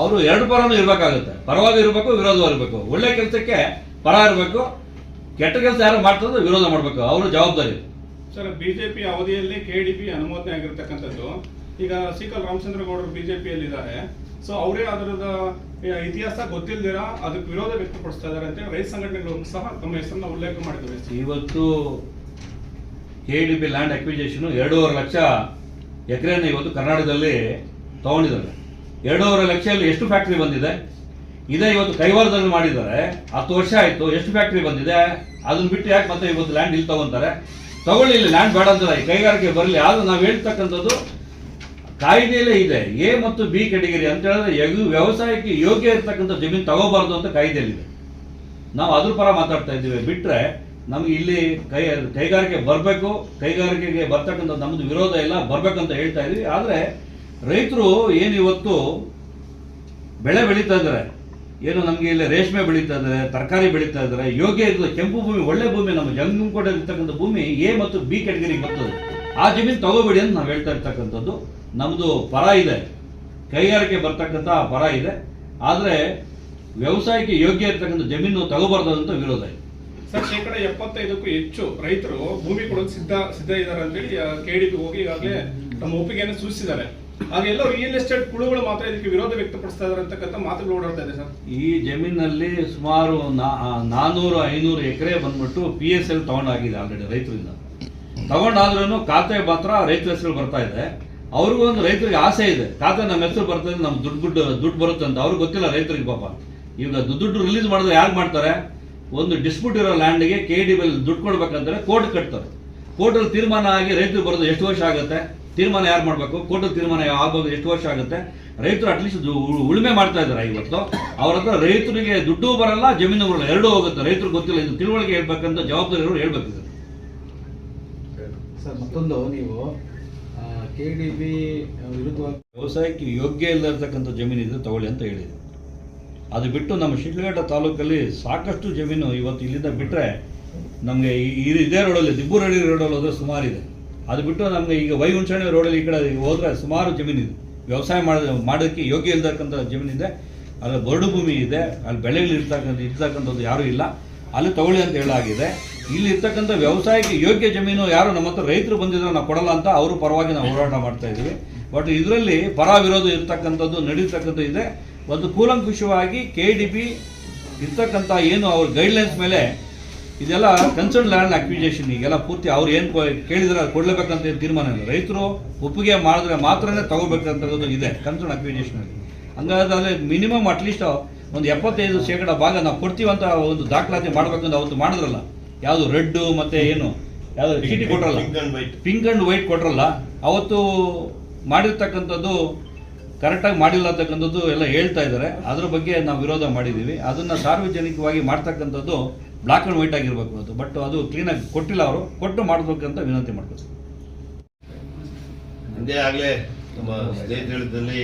ಅವರು ಎರಡು ಪರನೂ ಇರಬೇಕಾಗುತ್ತೆ. ಪರವಾಗಿ ಇರಬೇಕು ವಿರೋಧವೂ ಇರಬೇಕು. ಒಳ್ಳೆ ಕೆಲಸಕ್ಕೆ ಪರ ಇರಬೇಕು. ಕೆಟ್ಟ ಕೆಲಸ ಯಾರು ಮಾಡ್ತಾರೆ ವಿರೋಧ ಮಾಡಬೇಕು. ಅವರು ಜವಾಬ್ದಾರಿ. ಸರ್ ಬಿಜೆಪಿ ಅವಧಿಯಲ್ಲಿ ಕೆಡಿಪಿ ಅನುಮೋದನೆ ಆಗಿರ್ತಕ್ಕಂಥದ್ದು. ಈಗ ಸಿಕಲ್ ರಾಮಚಂದ್ರ ಗೌಡರು ಬಿಜೆಪಿಯಲ್ಲಿ ಇದ್ದಾರೆ. ಸೊ ಅವರೇ ಅದರದ ಇತಿಹಾಸ ಗೊತ್ತಿಲ್ದಿರ? ಅದಕ್ಕೆ ವಿರೋಧ ವ್ಯಕ್ತಪಡಿಸ್ತಾ ಇದ್ದಾರೆ ಅಂತ ರೈತ ಸಂಘಟನೆಗಳು ಸಹ ತಮ್ಮ ಹೆಸರನ್ನ ಉಲ್ಲೇಖ ಮಾಡಿದ್ದಾರೆ. ಇವತ್ತು K D P land acquisition ಎರಡೂವರೆ ಲಕ್ಷ ಎಕರೆನ ಇವತ್ತು ಕರ್ನಾಟಕದಲ್ಲಿ ತಗೊಂಡಿದ್ದಾರೆ. ಎರಡೂವರೆ ಲಕ್ಷದಲ್ಲಿ ಎಷ್ಟು ಫ್ಯಾಕ್ಟ್ರಿ ಬಂದಿದೆ? ಇದೇ ಇವತ್ತು ಕೈವಾರದಲ್ಲಿ ಮಾಡಿದ್ದಾರೆ. ಹತ್ತು ವರ್ಷ ಆಯಿತು, ಎಷ್ಟು ಫ್ಯಾಕ್ಟ್ರಿ ಬಂದಿದೆ? ಅದನ್ನ ಬಿಟ್ಟು ಯಾಕೆ ಮತ್ತೆ ಇವತ್ತು ಲ್ಯಾಂಡ್ ಇಲ್ಲಿ ತಗೊಂತಾರೆ? ತಗೊಳ್ಳಿ, ಇಲ್ಲಿ ಲ್ಯಾಂಡ್ ಬೇಡ ಅಂತ ಈ ಕೈಗಾರಿಕೆ ಬರಲಿ, ಆದರೂ ನಾವು ಹೇಳ್ತಕ್ಕಂಥದ್ದು ಕಾಯ್ದೆಯಲ್ಲೇ ಇದೆ. ಎ ಮತ್ತು ಬಿ ಕೆಟಗರಿ ಅಂತ ಹೇಳಿದ್ರೆ ವ್ಯವಸಾಯಕ್ಕೆ ಯೋಗ್ಯ ಇರ್ತಕ್ಕಂಥ ಜಮೀನು ತಗೋಬಾರ್ದು ಅಂತ ಕಾಯ್ದೆಯಲ್ಲಿದೆ. ನಾವು ಅದ್ರ ಪರ ಮಾತಾಡ್ತಾ ಇದ್ದೀವಿ. ಬಿಟ್ರೆ ನಮ್ಗೆ ಇಲ್ಲಿ ಕೈ, ಕೈಗಾರಿಕೆ ಬರಬೇಕು, ಕೈಗಾರಿಕೆಗೆ ಬರ್ತಕ್ಕಂಥ ನಮ್ಮದು ವಿರೋಧ ಇಲ್ಲ, ಬರಬೇಕಂತ ಹೇಳ್ತಾ ಇದೀವಿ. ಆದರೆ ರೈತರು ಏನು ಇವತ್ತು ಬೆಳೆ ಬೆಳೀತಾ ಇದ್ದಾರೆ, ಏನು ನಮಗೆ ಇಲ್ಲಿ ರೇಷ್ಮೆ ಬೆಳೀತಾ ಇದ್ದಾರೆ, ತರಕಾರಿ ಬೆಳೀತಾ ಇದ್ದಾರೆ, ಯೋಗ್ಯ ಇರ್ತದೆ ಕೆಂಪು ಭೂಮಿ, ಒಳ್ಳೆ ಭೂಮಿ, ನಮ್ಮ ಜಂಗಮಕೋಟೆ ಇರ್ತಕ್ಕಂಥ ಭೂಮಿ ಎ ಮತ್ತು ಬಿ ಕೆಟಗರಿಗೆ ಬರ್ತದೆ. ಆ ಜಮೀನು ತಗೋಬೇಡಿ ಅಂತ ನಾವು ಹೇಳ್ತಾ ಇರ್ತಕ್ಕಂಥದ್ದು. ನಮ್ಮದು ಪರ ಇದೆ. ಕೈಗಾರಿಕೆ ಬರ್ತಕ್ಕಂಥ ಪರ ಇದೆ. ಆದರೆ ವ್ಯವಸಾಯಕ್ಕೆ ಯೋಗ್ಯ ಇರ್ತಕ್ಕಂಥ ಜಮೀನು ಅಂತ ವಿರೋಧ ಇದೆ. ಸರ್, ಶೇಕಡ ಎಪ್ಪತ್ತೈದಕ್ಕೂ ಹೆಚ್ಚು ರೈತರು ಭೂಮಿ ಕೊಡೋಕೆ ಸಿದ್ಧ ಸಿದ್ಧ ಇದ್ದಾರೆ ಅಂತೇಳಿ ಕೇಳಿದ್ದು ಹೋಗಿ ಈಗಾಗಲೇ ತಮ್ಮ ಒಪ್ಪಿಗೆಯನ್ನು ಸೂಚಿಸಿದ್ದಾರೆ. ಹಾಗೆಲ್ಲ ರಿಯಲ್ ಎಸ್ಟೇಟ್ ಕುಳುಗಳು ಮಾತ್ರ ಇದಕ್ಕೆ ವಿರೋಧ ವ್ಯಕ್ತಪಡಿಸ್ತಾ ಇದಾರೆ ಅಂತಕ್ಕಂಥ ಮಾತುಗಳು ಓಡಾಡ್ತಾ ಇದೆ ಸರ್. ಈ ಜಮೀನಲ್ಲಿ ಸುಮಾರು ನಾನೂರು, ಐನೂರು ಎಕರೆ ಬಂದ್ಬಿಟ್ಟು ಪಿ ಎಸ್ ಎಲ್ ತಗೊಂಡಾಗಿದೆ ಆಲ್ರೆಡಿ ರೈತರಿಂದ. ತಗೊಂಡಾದ್ರೂ ಖಾತೆ ಮಾತ್ರ ರೈತರ ಹೆಸರು ಬರ್ತಾ ಇದೆ. ಅವ್ರಿಗೂ ಒಂದು ರೈತರಿಗೆ ಆಸೆ ಇದೆ. ಖಾತೆ ನಮ್ಮ ಹೆಸರು ಬರ್ತದೆ ನಮ್ಮ ದುಡ್ಡು ದುಡ್ಡು ದುಡ್ಡು ಬರುತ್ತೆ ಅಂತ. ಅವ್ರಿಗೆ ಗೊತ್ತಿಲ್ಲ ರೈತರಿಗೆ ಪಾಪ. ಈಗ ದುಡ್ಡು ರಿಲೀಸ್ ಮಾಡಿದ್ರೆ ಯಾರು ಮಾಡ್ತಾರೆ? ಒಂದು ಡಿಸ್ಪ್ಯೂಟ್ ಇರೋ ಲ್ಯಾಂಡ್ಗೆ ಕೆ ಡಿ ಬಿಲ್ ದುಡ್ಡು ಕೊಡ್ಬೇಕಂದ್ರೆ ಕೋರ್ಟ್ ಕಟ್ತಾರೆ. ಕೋರ್ಟಲ್ಲಿ ತೀರ್ಮಾನ ಆಗಿ ರೈತರು ಬರೋದು ಎಷ್ಟು ವರ್ಷ ಆಗುತ್ತೆ? ತೀರ್ಮಾನ ಯಾರು ಮಾಡಬೇಕು? ಕೋರ್ಟಲ್ಲಿ ತೀರ್ಮಾನ ಆಗೋದು ಎಷ್ಟು ವರ್ಷ ಆಗುತ್ತೆ? ರೈತರು ಅಟ್ಲೀಸ್ಟ್ ಉಳುಮೆ ಮಾಡ್ತಾ ಇದ್ದಾರೆ ಇವತ್ತು. ಅವ್ರ ಹತ್ರ ರೈತರಿಗೆ ದುಡ್ಡು ಬರಲ್ಲ ಜಮೀನು ಬರಲ್ಲ ಎರಡೂ ಹೋಗುತ್ತೆ. ರೈತರು ಗೊತ್ತಿಲ್ಲ ಇದು ತಿಳುವಳಿಕೆ ಹೇಳ್ಬೇಕಂತ ಜವಾಬ್ದಾರಿ ಇರೋರು ಹೇಳ್ಬೇಕು. ಸರ್ ಮತ್ತೊಂದು ನೀವು ಕೆ ಡಿ ಬಿ ವಿರುದ್ಧವಾಗಿ ವ್ಯವಸಾಯಕ್ಕೆ ಯೋಗ್ಯ ಇಲ್ಲದಿರ್ತಕ್ಕಂಥ ಜಮೀನು ಇದ್ರೆ ತಗೊಳ್ಳಿ ಅಂತ ಹೇಳಿದೆ ಅದು ಬಿಟ್ಟು ನಮ್ಮ ಶಿಡ್ಲಘಟ್ಟ ತಾಲೂಕಲ್ಲಿ ಸಾಕಷ್ಟು ಜಮೀನು ಇವತ್ತು ಇಲ್ಲಿಂದ ಬಿಟ್ಟರೆ ನಮಗೆ ಈ ಇದೇ ರೋಡಲ್ಲಿ ದಿಬ್ಬೂರಳ್ಳಿ ರೋಡಲ್ಲಿ ಹೋದರೆ ಸುಮಾರಿದೆ ಅದು ಬಿಟ್ಟು ನಮಗೆ ಈಗ ವೈಹುಂಚಣೆ ರೋಡಲ್ಲಿ ಈ ಕಡೆ ಹೋದರೆ ಸುಮಾರು ಜಮೀನಿದೆ ವ್ಯವಸಾಯ ಮಾಡೋದು ಮಾಡೋಕ್ಕೆ ಯೋಗ್ಯ ಇಲ್ದಕ್ಕಂಥ ಜಮೀನಿದೆ ಅಲ್ಲಿ ಬರಡು ಭೂಮಿ ಇದೆ. ಅಲ್ಲಿ ಬೆಳೆಗಳು ಇರ್ತಕ್ಕಂಥ ಇರ್ತಕ್ಕಂಥದ್ದು ಯಾರೂ ಇಲ್ಲ. ಅಲ್ಲಿ ತಗೊಳ್ಳಿ ಅಂತ ಹೇಳಾಗಿದೆ ಇಲ್ಲಿ ಇರ್ತಕ್ಕಂಥ ವ್ಯವಸಾಯಕ್ಕೆ ಯೋಗ್ಯ ಜಮೀನು ಯಾರು ನಮ್ಮ ಹತ್ರ ರೈತರು ಬಂದಿದ್ರೆ ನಾವು ಕೊಡಲ್ಲ ಅಂತ ಅವರು ಪರವಾಗಿ ನಾವು ಹೋರಾಟ ಮಾಡ್ತಾ ಇದ್ದೀವಿ. ಬಟ್ ಇದರಲ್ಲಿ ಪರ ವಿರೋಧ ಇರ್ತಕ್ಕಂಥದ್ದು, ನಡೀತಕ್ಕಂಥದ್ದು ಇದೆ. ಒಂದು ಕೂಲಂಕುಷವಾಗಿ ಕೆ ಡಿ ಬಿ ಇರ್ತಕ್ಕಂಥ ಏನು ಅವ್ರ ಗೈಡ್ಲೈನ್ಸ್ ಮೇಲೆ ಇದೆಲ್ಲ ಕನ್ಸರ್ನ್ ಲ್ಯಾಂಡ್ ಅಕ್ವಿಜೇಷನ್ ಈಗೆಲ್ಲ ಪೂರ್ತಿ ಅವ್ರು ಏನು ಕೇಳಿದ್ರೆ ಅದು ಕೊಡಲೇಬೇಕಂತ ತೀರ್ಮಾನ ಇಲ್ಲ. ರೈತರು ಒಪ್ಪಿಗೆ ಮಾಡಿದ್ರೆ ಮಾತ್ರನೇ ತಗೋಬೇಕಂತದ್ದು ಇದೆ ಕನ್ಸರ್ನ್ ಅಕ್ವಿಜೇಷನಲ್ಲಿ ಹಂಗಾದ್ರೆ ಮಿನಿಮಮ್ ಅಟ್ಲೀಸ್ಟ್ ಒಂದು ಎಪ್ಪತ್ತೈದು ಶೇಕಡ ಭಾಗ ನಾವು ಕೊಡ್ತೀವಂತ ಒಂದು ದಾಖಲಾತಿ ಮಾಡಬೇಕಂತ ಅವತ್ತು ಮಾಡಿದ್ರಲ್ಲ. ಯಾವುದು ರೆಡ್ ಮತ್ತೆ ಏನು? ಯಾವುದು ಚೀಟಿ ಕೊಟ್ರಲ್ಲ? ಪಿಂಕ್ ಅಂಡ್ ವೈಟ್ ಕೊಟ್ರಲ್ಲ. ಅವತ್ತು ಮಾಡಿರ್ತಕ್ಕಂಥದ್ದು ಕರೆಕ್ಟಾಗಿ ಮಾಡಿಲ್ಲ ಅಂತಕ್ಕಂಥದ್ದು ಎಲ್ಲ ಹೇಳ್ತಾ ಇದ್ದಾರೆ. ಅದ್ರ ಬಗ್ಗೆ ನಾವು ವಿರೋಧ ಮಾಡಿದ್ದೀವಿ. ಅದನ್ನ ಸಾರ್ವಜನಿಕವಾಗಿ ಮಾಡ್ತಕ್ಕಂಥದ್ದು ಬ್ಲಾಕ್ ಅಂಡ್ ವೈಟ್ ಆಗಿರ್ಬೇಕು ಅದು. ಬಟ್ ಅದು ಕ್ಲೀನಾಗಿ ಕೊಟ್ಟಿಲ್ಲ ಅವರು. ಕೊಟ್ಟು ಮಾಡಬೇಕಂತ ವಿನಂತಿ ಮಾಡ್ಬೋದು ಹಿಂದೆ ಆಗಲೇ ನಮ್ಮ ಸ್ನೇಹಿತರಲ್ಲಿ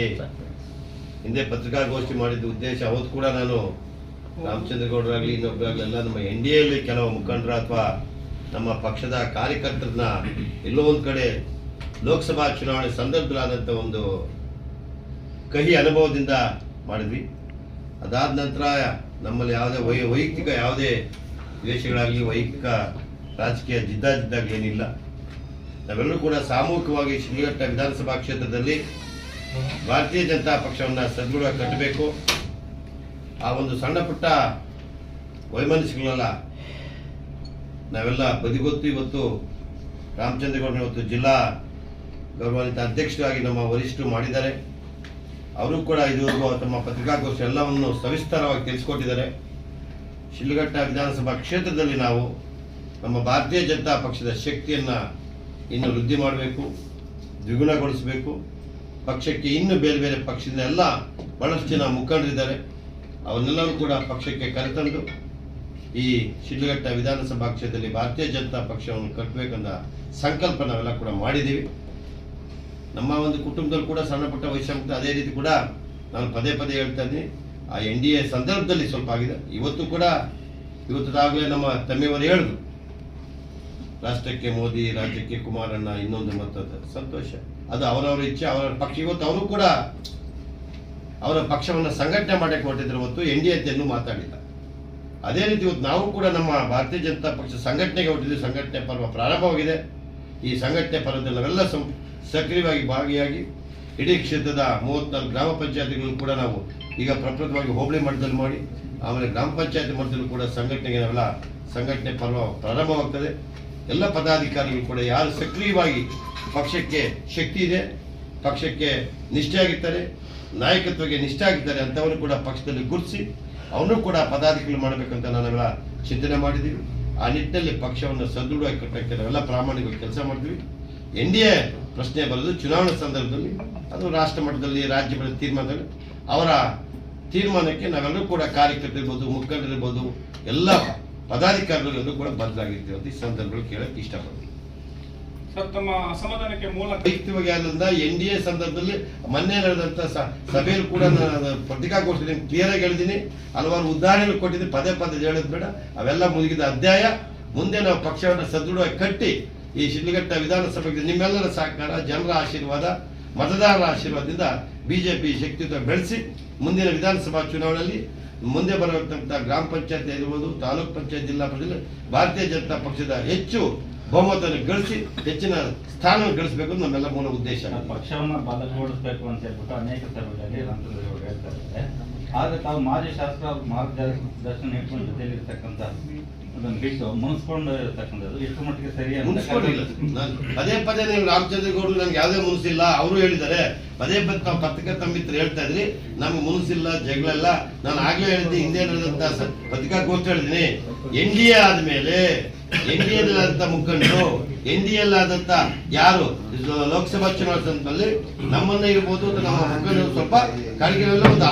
ಹಿಂದೆ ಪತ್ರಿಕಾಗೋಷ್ಠಿ ಮಾಡಿದ್ದ ಉದ್ದೇಶ, ಅವತ್ತು ಕೂಡ ನಾನು ರಾಮಚಂದ್ರಗೌಡರಾಗಲಿ ಇನ್ನೊಬ್ಬರಾಗಲಿ ಎಲ್ಲ ನಮ್ಮ ಎನ್ ಡಿ ಎಲ್ಲಿ ಕೆಲವು ಮುಖಂಡರ ಅಥವಾ ನಮ್ಮ ಪಕ್ಷದ ಕಾರ್ಯಕರ್ತರನ್ನ ಎಲ್ಲೋ ಒಂದು ಕಡೆ ಲೋಕಸಭಾ ಚುನಾವಣೆ ಸಂದರ್ಭದಲ್ಲಾದಂಥ ಒಂದು ಕಹಿ ಅನುಭವದಿಂದ ಮಾಡಿದ್ವಿ. ಅದಾದ ನಂತರ ನಮ್ಮಲ್ಲಿ ಯಾವುದೇ ವೈ, ವೈಯಕ್ತಿಕ ಯಾವುದೇ ದ್ವೇಷಗಳಾಗಲಿ ವೈಯಕ್ತಿಕ ರಾಜಕೀಯ ಜಿದ್ದಾಜಿದ್ದಾಗಲಿ ಏನಿಲ್ಲ. ನಾವೆಲ್ಲರೂ ಕೂಡ ಸಾಮೂಹಿಕವಾಗಿ ಶ್ರೀಘಟ್ಟ ವಿಧಾನಸಭಾ ಕ್ಷೇತ್ರದಲ್ಲಿ ಭಾರತೀಯ ಜನತಾ ಪಕ್ಷವನ್ನು ಸದೃಢ ಕಟ್ಟಬೇಕು. ಆ ಒಂದು ಸಣ್ಣ ಪುಟ್ಟ ವೈಮನಸ್ಸುಗಳೆಲ್ಲ ನಾವೆಲ್ಲ ಬದಿಗೊತ್ತು ಇವತ್ತು ರಾಮಚಂದ್ರಗೌಡ ಇವತ್ತು ಜಿಲ್ಲಾ ಗೌರವಾನ್ವಿತ ಅಧ್ಯಕ್ಷರಾಗಿ ನಮ್ಮ ವರಿಷ್ಠರು ಮಾಡಿದ್ದಾರೆ. ಅವರು ಕೂಡ ಇದುವರೆಗೂ ತಮ್ಮ ಪತ್ರಿಕಾಗೋಷ್ಠಿ ಎಲ್ಲವನ್ನು ಸವಿಸ್ತಾರವಾಗಿ ತಿಳಿಸಿಕೊಟ್ಟಿದ್ದಾರೆ. ಶಿಲ್ಘಟ್ಟ ವಿಧಾನಸಭಾ ಕ್ಷೇತ್ರದಲ್ಲಿ ನಾವು ನಮ್ಮ ಭಾರತೀಯ ಜನತಾ ಪಕ್ಷದ ಶಕ್ತಿಯನ್ನು ಇನ್ನು ವೃದ್ಧಿ ಮಾಡಬೇಕು, ದ್ವಿಗುಣಗೊಳಿಸಬೇಕು. ಪಕ್ಷಕ್ಕೆ ಇನ್ನು ಬೇರೆ ಬೇರೆ ಪಕ್ಷದಿಂದ ಎಲ್ಲ ಬಹಳಷ್ಟು ಜನ ಮುಖಂಡರಿದ್ದಾರೆ. ಅವನ್ನೆಲ್ಲರೂ ಕೂಡ ಪಕ್ಷಕ್ಕೆ ಕರೆತಂದು ಈ ಶಿಡ್ಲಘಟ್ಟ ವಿಧಾನಸಭಾ ಕ್ಷೇತ್ರದಲ್ಲಿ ಭಾರತೀಯ ಜನತಾ ಪಕ್ಷವನ್ನು ಕಟ್ಟಬೇಕಂತ ಸಂಕಲ್ಪ ನಾವೆಲ್ಲ ಕೂಡ ಮಾಡಿದ್ದೀವಿ. ನಮ್ಮ ಒಂದು ಕುಟುಂಬದಲ್ಲಿ ಕೂಡ ಸಣ್ಣ ಪುಟ್ಟ ಅದೇ ರೀತಿ ಕೂಡ ನಾನು ಪದೇ ಪದೇ ಹೇಳ್ತಾ ಇದ್ದೀನಿ. ಆ ಎನ್ ಡಿ ಎ ಸಂದರ್ಭದಲ್ಲಿ ಸ್ವಲ್ಪ ಆಗಿದೆ. ಇವತ್ತು ಕೂಡ ಇವತ್ತದಾಗಲೇ ನಮ್ಮ ತಮ್ಮಿಯವರು ಹೇಳಿದ್ರು. ರಾಷ್ಟ್ರಕ್ಕೆ ಮೋದಿ, ರಾಜ್ಯಕ್ಕೆ ಕುಮಾರಣ್ಣ, ಇನ್ನೊಂದು ಮತ್ತದ ಸಂತೋಷ. ಅದು ಅವರವರ ಇಚ್ಛೆ, ಅವರ ಪಕ್ಷ. ಇವತ್ತು ಅವರು ಕೂಡ ಅವರ ಪಕ್ಷವನ್ನು ಸಂಘಟನೆ ಮಾಡಕ್ಕೆ ಹೊರಟಿದ್ರು. ಹೊತ್ತು ಎನ್ ಡಿ ಇನ್ನೂ ಮಾತಾಡಿಲ್ಲ. ಅದೇ ರೀತಿ ಇವತ್ತು ನಾವು ಕೂಡ ನಮ್ಮ ಭಾರತೀಯ ಜನತಾ ಪಕ್ಷ ಸಂಘಟನೆಗೆ ಹೊರಟಿದ್ದೀವಿ ಸಂಘಟನೆ ಪರ್ವ ಪ್ರಾರಂಭವಾಗಿದೆ. ಈ ಸಂಘಟನೆ ಪರ್ವದಲ್ಲಿ ನಾವೆಲ್ಲ ಸಂ- ಸಕ್ರಿಯವಾಗಿ ಭಾಗಿಯಾಗಿ ಇಡೀ ಕ್ಷೇತ್ರದ ಮೂವತ್ನಾಲ್ಕು ಗ್ರಾಮ ಪಂಚಾಯತಿಗಳು ಕೂಡ ನಾವು ಈಗ ಪ್ರಪ್ರಥಮವಾಗಿ ಹೋಬಳಿ ಮಟ್ಟದಲ್ಲಿ ಮಾಡಿ, ಆಮೇಲೆ ಗ್ರಾಮ ಪಂಚಾಯತ್ ಮಟ್ಟದಲ್ಲೂ ಕೂಡ ಸಂಘಟನೆಗೆ ನಾವೆಲ್ಲ ಸಂಘಟನೆ ಪರ್ವ ಪ್ರಾರಂಭವಾಗ್ತದೆ. ಎಲ್ಲ ಪದಾಧಿಕಾರಿಗಳು ಕೂಡ ಯಾರು ಸಕ್ರಿಯವಾಗಿ ಪಕ್ಷಕ್ಕೆ ಶಕ್ತಿ ಇದೆ, ಪಕ್ಷಕ್ಕೆ ನಿಷ್ಠೆ ಆಗಿರ್ತಾರೆ ನಾಯಕತ್ವಕ್ಕೆ ನಿಷ್ಠೆ ಆಗಿರ್ತಾರೆ ಅಂಥವನ್ನು ಕೂಡ ಪಕ್ಷದಲ್ಲಿ ಗುರುತಿಸಿ, ಅವನು ಕೂಡ ಪದಾಧಿಕಾರಿ ಮಾಡಬೇಕಂತ ನಾವೆಲ್ಲ ಚಿಂತನೆ ಮಾಡಿದ್ದೀವಿ. ಆ ನಿಟ್ಟಿನಲ್ಲಿ ಪಕ್ಷವನ್ನು ಸದೃಢವಾಗಿ ಕಟ್ಟಕ್ಕೆ ನಾವೆಲ್ಲ ಪ್ರಾಮಾಣಿಕವಾಗಿ ಕೆಲಸ ಮಾಡ್ತೀವಿ. ಎನ್ ಡಿ ಎ ಪ್ರಶ್ನೆ ಬರೋದು ಚುನಾವಣಾ ಸಂದರ್ಭದಲ್ಲಿ ಅದು ರಾಷ್ಟ್ರ ಮಟ್ಟದಲ್ಲಿ ರಾಜ್ಯ ಮಟ್ಟದ ತೀರ್ಮಾನದಲ್ಲಿ ಅವರ ತೀರ್ಮಾನಕ್ಕೆ ನಾವೆಲ್ಲರೂ ಕೂಡ ಕಾರ್ಯಕರ್ತರಿರ್ಬೋದು ಮುಖಂಡರಿರ್ಬೋದು ಎಲ್ಲ ಪದಾಧಿಕಾರಿಗಳು ಎಲ್ಲರೂ ಕೂಡ ಬದಲಾಗಿರ್ತೀವಿ ಅಂತ ಈ ಸಂದರ್ಭದಲ್ಲಿ ಕೇಳಕ್ಕೆ ಇಷ್ಟಪಡ್ತೀವಿ ತಮ್ಮ ಅಸಮಾಧಾನಕ್ಕೆ ಮೂಲ ವೈಯಕ್ತಿಕವಾಗಿ ಆದಂತ ಎನ್ ಡಿ ಎ ಸಂದರ್ಭದಲ್ಲಿ ಮೊನ್ನೆ ನಡೆದಂತ ಸಭೆಯಲ್ಲಿ ಕೂಡ ನಾನು ಪತ್ರಿಕಾಗೋಷ್ಠಿ ಕ್ಲಿಯರ್ ಆಗಿ ಹೇಳಿದ್ದೀನಿ. ಹಲವಾರು ಉದಾಹರಣೆಗಳು ಕೊಟ್ಟಿದ್ದೀನಿ. ಪದೇ ಪದೇ ಹೇಳೋದು ಬೇಡ. ಅವೆಲ್ಲ ಮುಗಿದ ಅಧ್ಯಾಯ. ಮುಂದೆ ನಾವು ಪಕ್ಷವನ್ನು ಸದೃಢವಾಗಿ ಕಟ್ಟಿ ಈ ಶಿಡ್ಲಘಟ್ಟ ವಿಧಾನಸಭೆಗೆ ನಿಮ್ಮೆಲ್ಲರ ಸಹಕಾರ, ಜನರ ಆಶೀರ್ವಾದ, ಮತದಾರರ ಆಶೀರ್ವಾದದಿಂದ ಬಿಜೆಪಿ ಶಕ್ತಿಯುತ ಬೆಳೆಸಿ ಮುಂದಿನ ವಿಧಾನಸಭಾ ಚುನಾವಣೆಯಲ್ಲಿ ಮುಂದೆ ಬರತಕ್ಕಂಥ ಗ್ರಾಮ ಪಂಚಾಯತ್ ಇರ್ಬೋದು ತಾಲೂಕ್ ಪಂಚಾಯತ್, ಜಿಲ್ಲಾ ಪಂಚಾಯತ್, ಭಾರತೀಯ ಜನತಾ ಪಕ್ಷದ ಹೆಚ್ಚು ಬಹುಮತವನ್ನು ಗಳಿಸಿ ಹೆಚ್ಚಿನ ಸ್ಥಾನ ಗಳಿಸಬೇಕು ನಮ್ಮೆಲ್ಲ ಮೂಲ ಉದ್ದೇಶ. ಪಕ್ಷವನ್ನು ಬಲಗೊಳಿಸಬೇಕು ಅಂತ ಹೇಳ್ಬಿಟ್ಟು ಅನೇಕ ಸಭೆಗಳಲ್ಲಿ ರಂಗದೇವರು ಹೇಳ್ತಾ ಇದ್ದಾರೆ ಆದರೆ ತಾವು ಮಾಜಿ ಶಾಸಕರ ಮಾರ್ಗದರ್ಶನ ಇಟ್ಕೊಂಡು ಜೊತೆಯಲ್ಲಿರ್ತಕ್ಕಂಥ ಅದನ್ನು ಬಿಟ್ಟು ಮುನಿಸ್ಕೊಂಡು ಇರತಕ್ಕಂಥದ್ದು. ಎಷ್ಟು ಮಟ್ಟಿಗೆ ಸರಿ ಮುನ್ಸ್ಕೊಂಡಿಲ್ಲ. ನಾನು ಪದೇ ಪದೇ ನೀವು ರಾಮಚಂದ್ರ ಗೌಡರು ನನ್ಗೆ ಯಾವುದೇ ಮುನಿಸಿಲ್ಲ ಅವರು ಹೇಳಿದ್ದಾರೆ. ಪದೇ ಪದೇ ತಾವು ಪತ್ರಿಕಾ ತಮ್ಮಿತ್ರ ಹೇಳ್ತಾ ಇದ್ರಿ ನಮ್ಗೆ ಮುನಿಸಿಲ್ಲ ಜಗಳಲ್ಲ ನಾನು ಆಗ್ಲೇ ಹೇಳಿದ್ದೆ ಹಿಂದೆ ನಡೆದಂತ ಪತ್ರಿಕಾ ಪತ್ರಿಕಾಗೋಷ್ಠಿ ಹೇಳಿದ್ದೀನಿ. ಎನ್ ಡಿ ಎ ಆದ್ಮೇಲೆ ಎನ್ ಡಿ ಆದಂತ ಮುಖಂಡರು ಎನ್ ಡಿ ಎಲ್ ಆದಂತ ಯಾರು ಲೋಕಸಭಾ ಚುನಾವಣೆ ಸಂದರ್ಭದಲ್ಲಿ ನಮ್ಮನ್ನ ಇರ್ಬೋದು ನಮ್ಮ ಮುಖಂಡರು ಸ್ವಲ್ಪ ಕಡೆಗೆಲ್ಲ ಒಂದು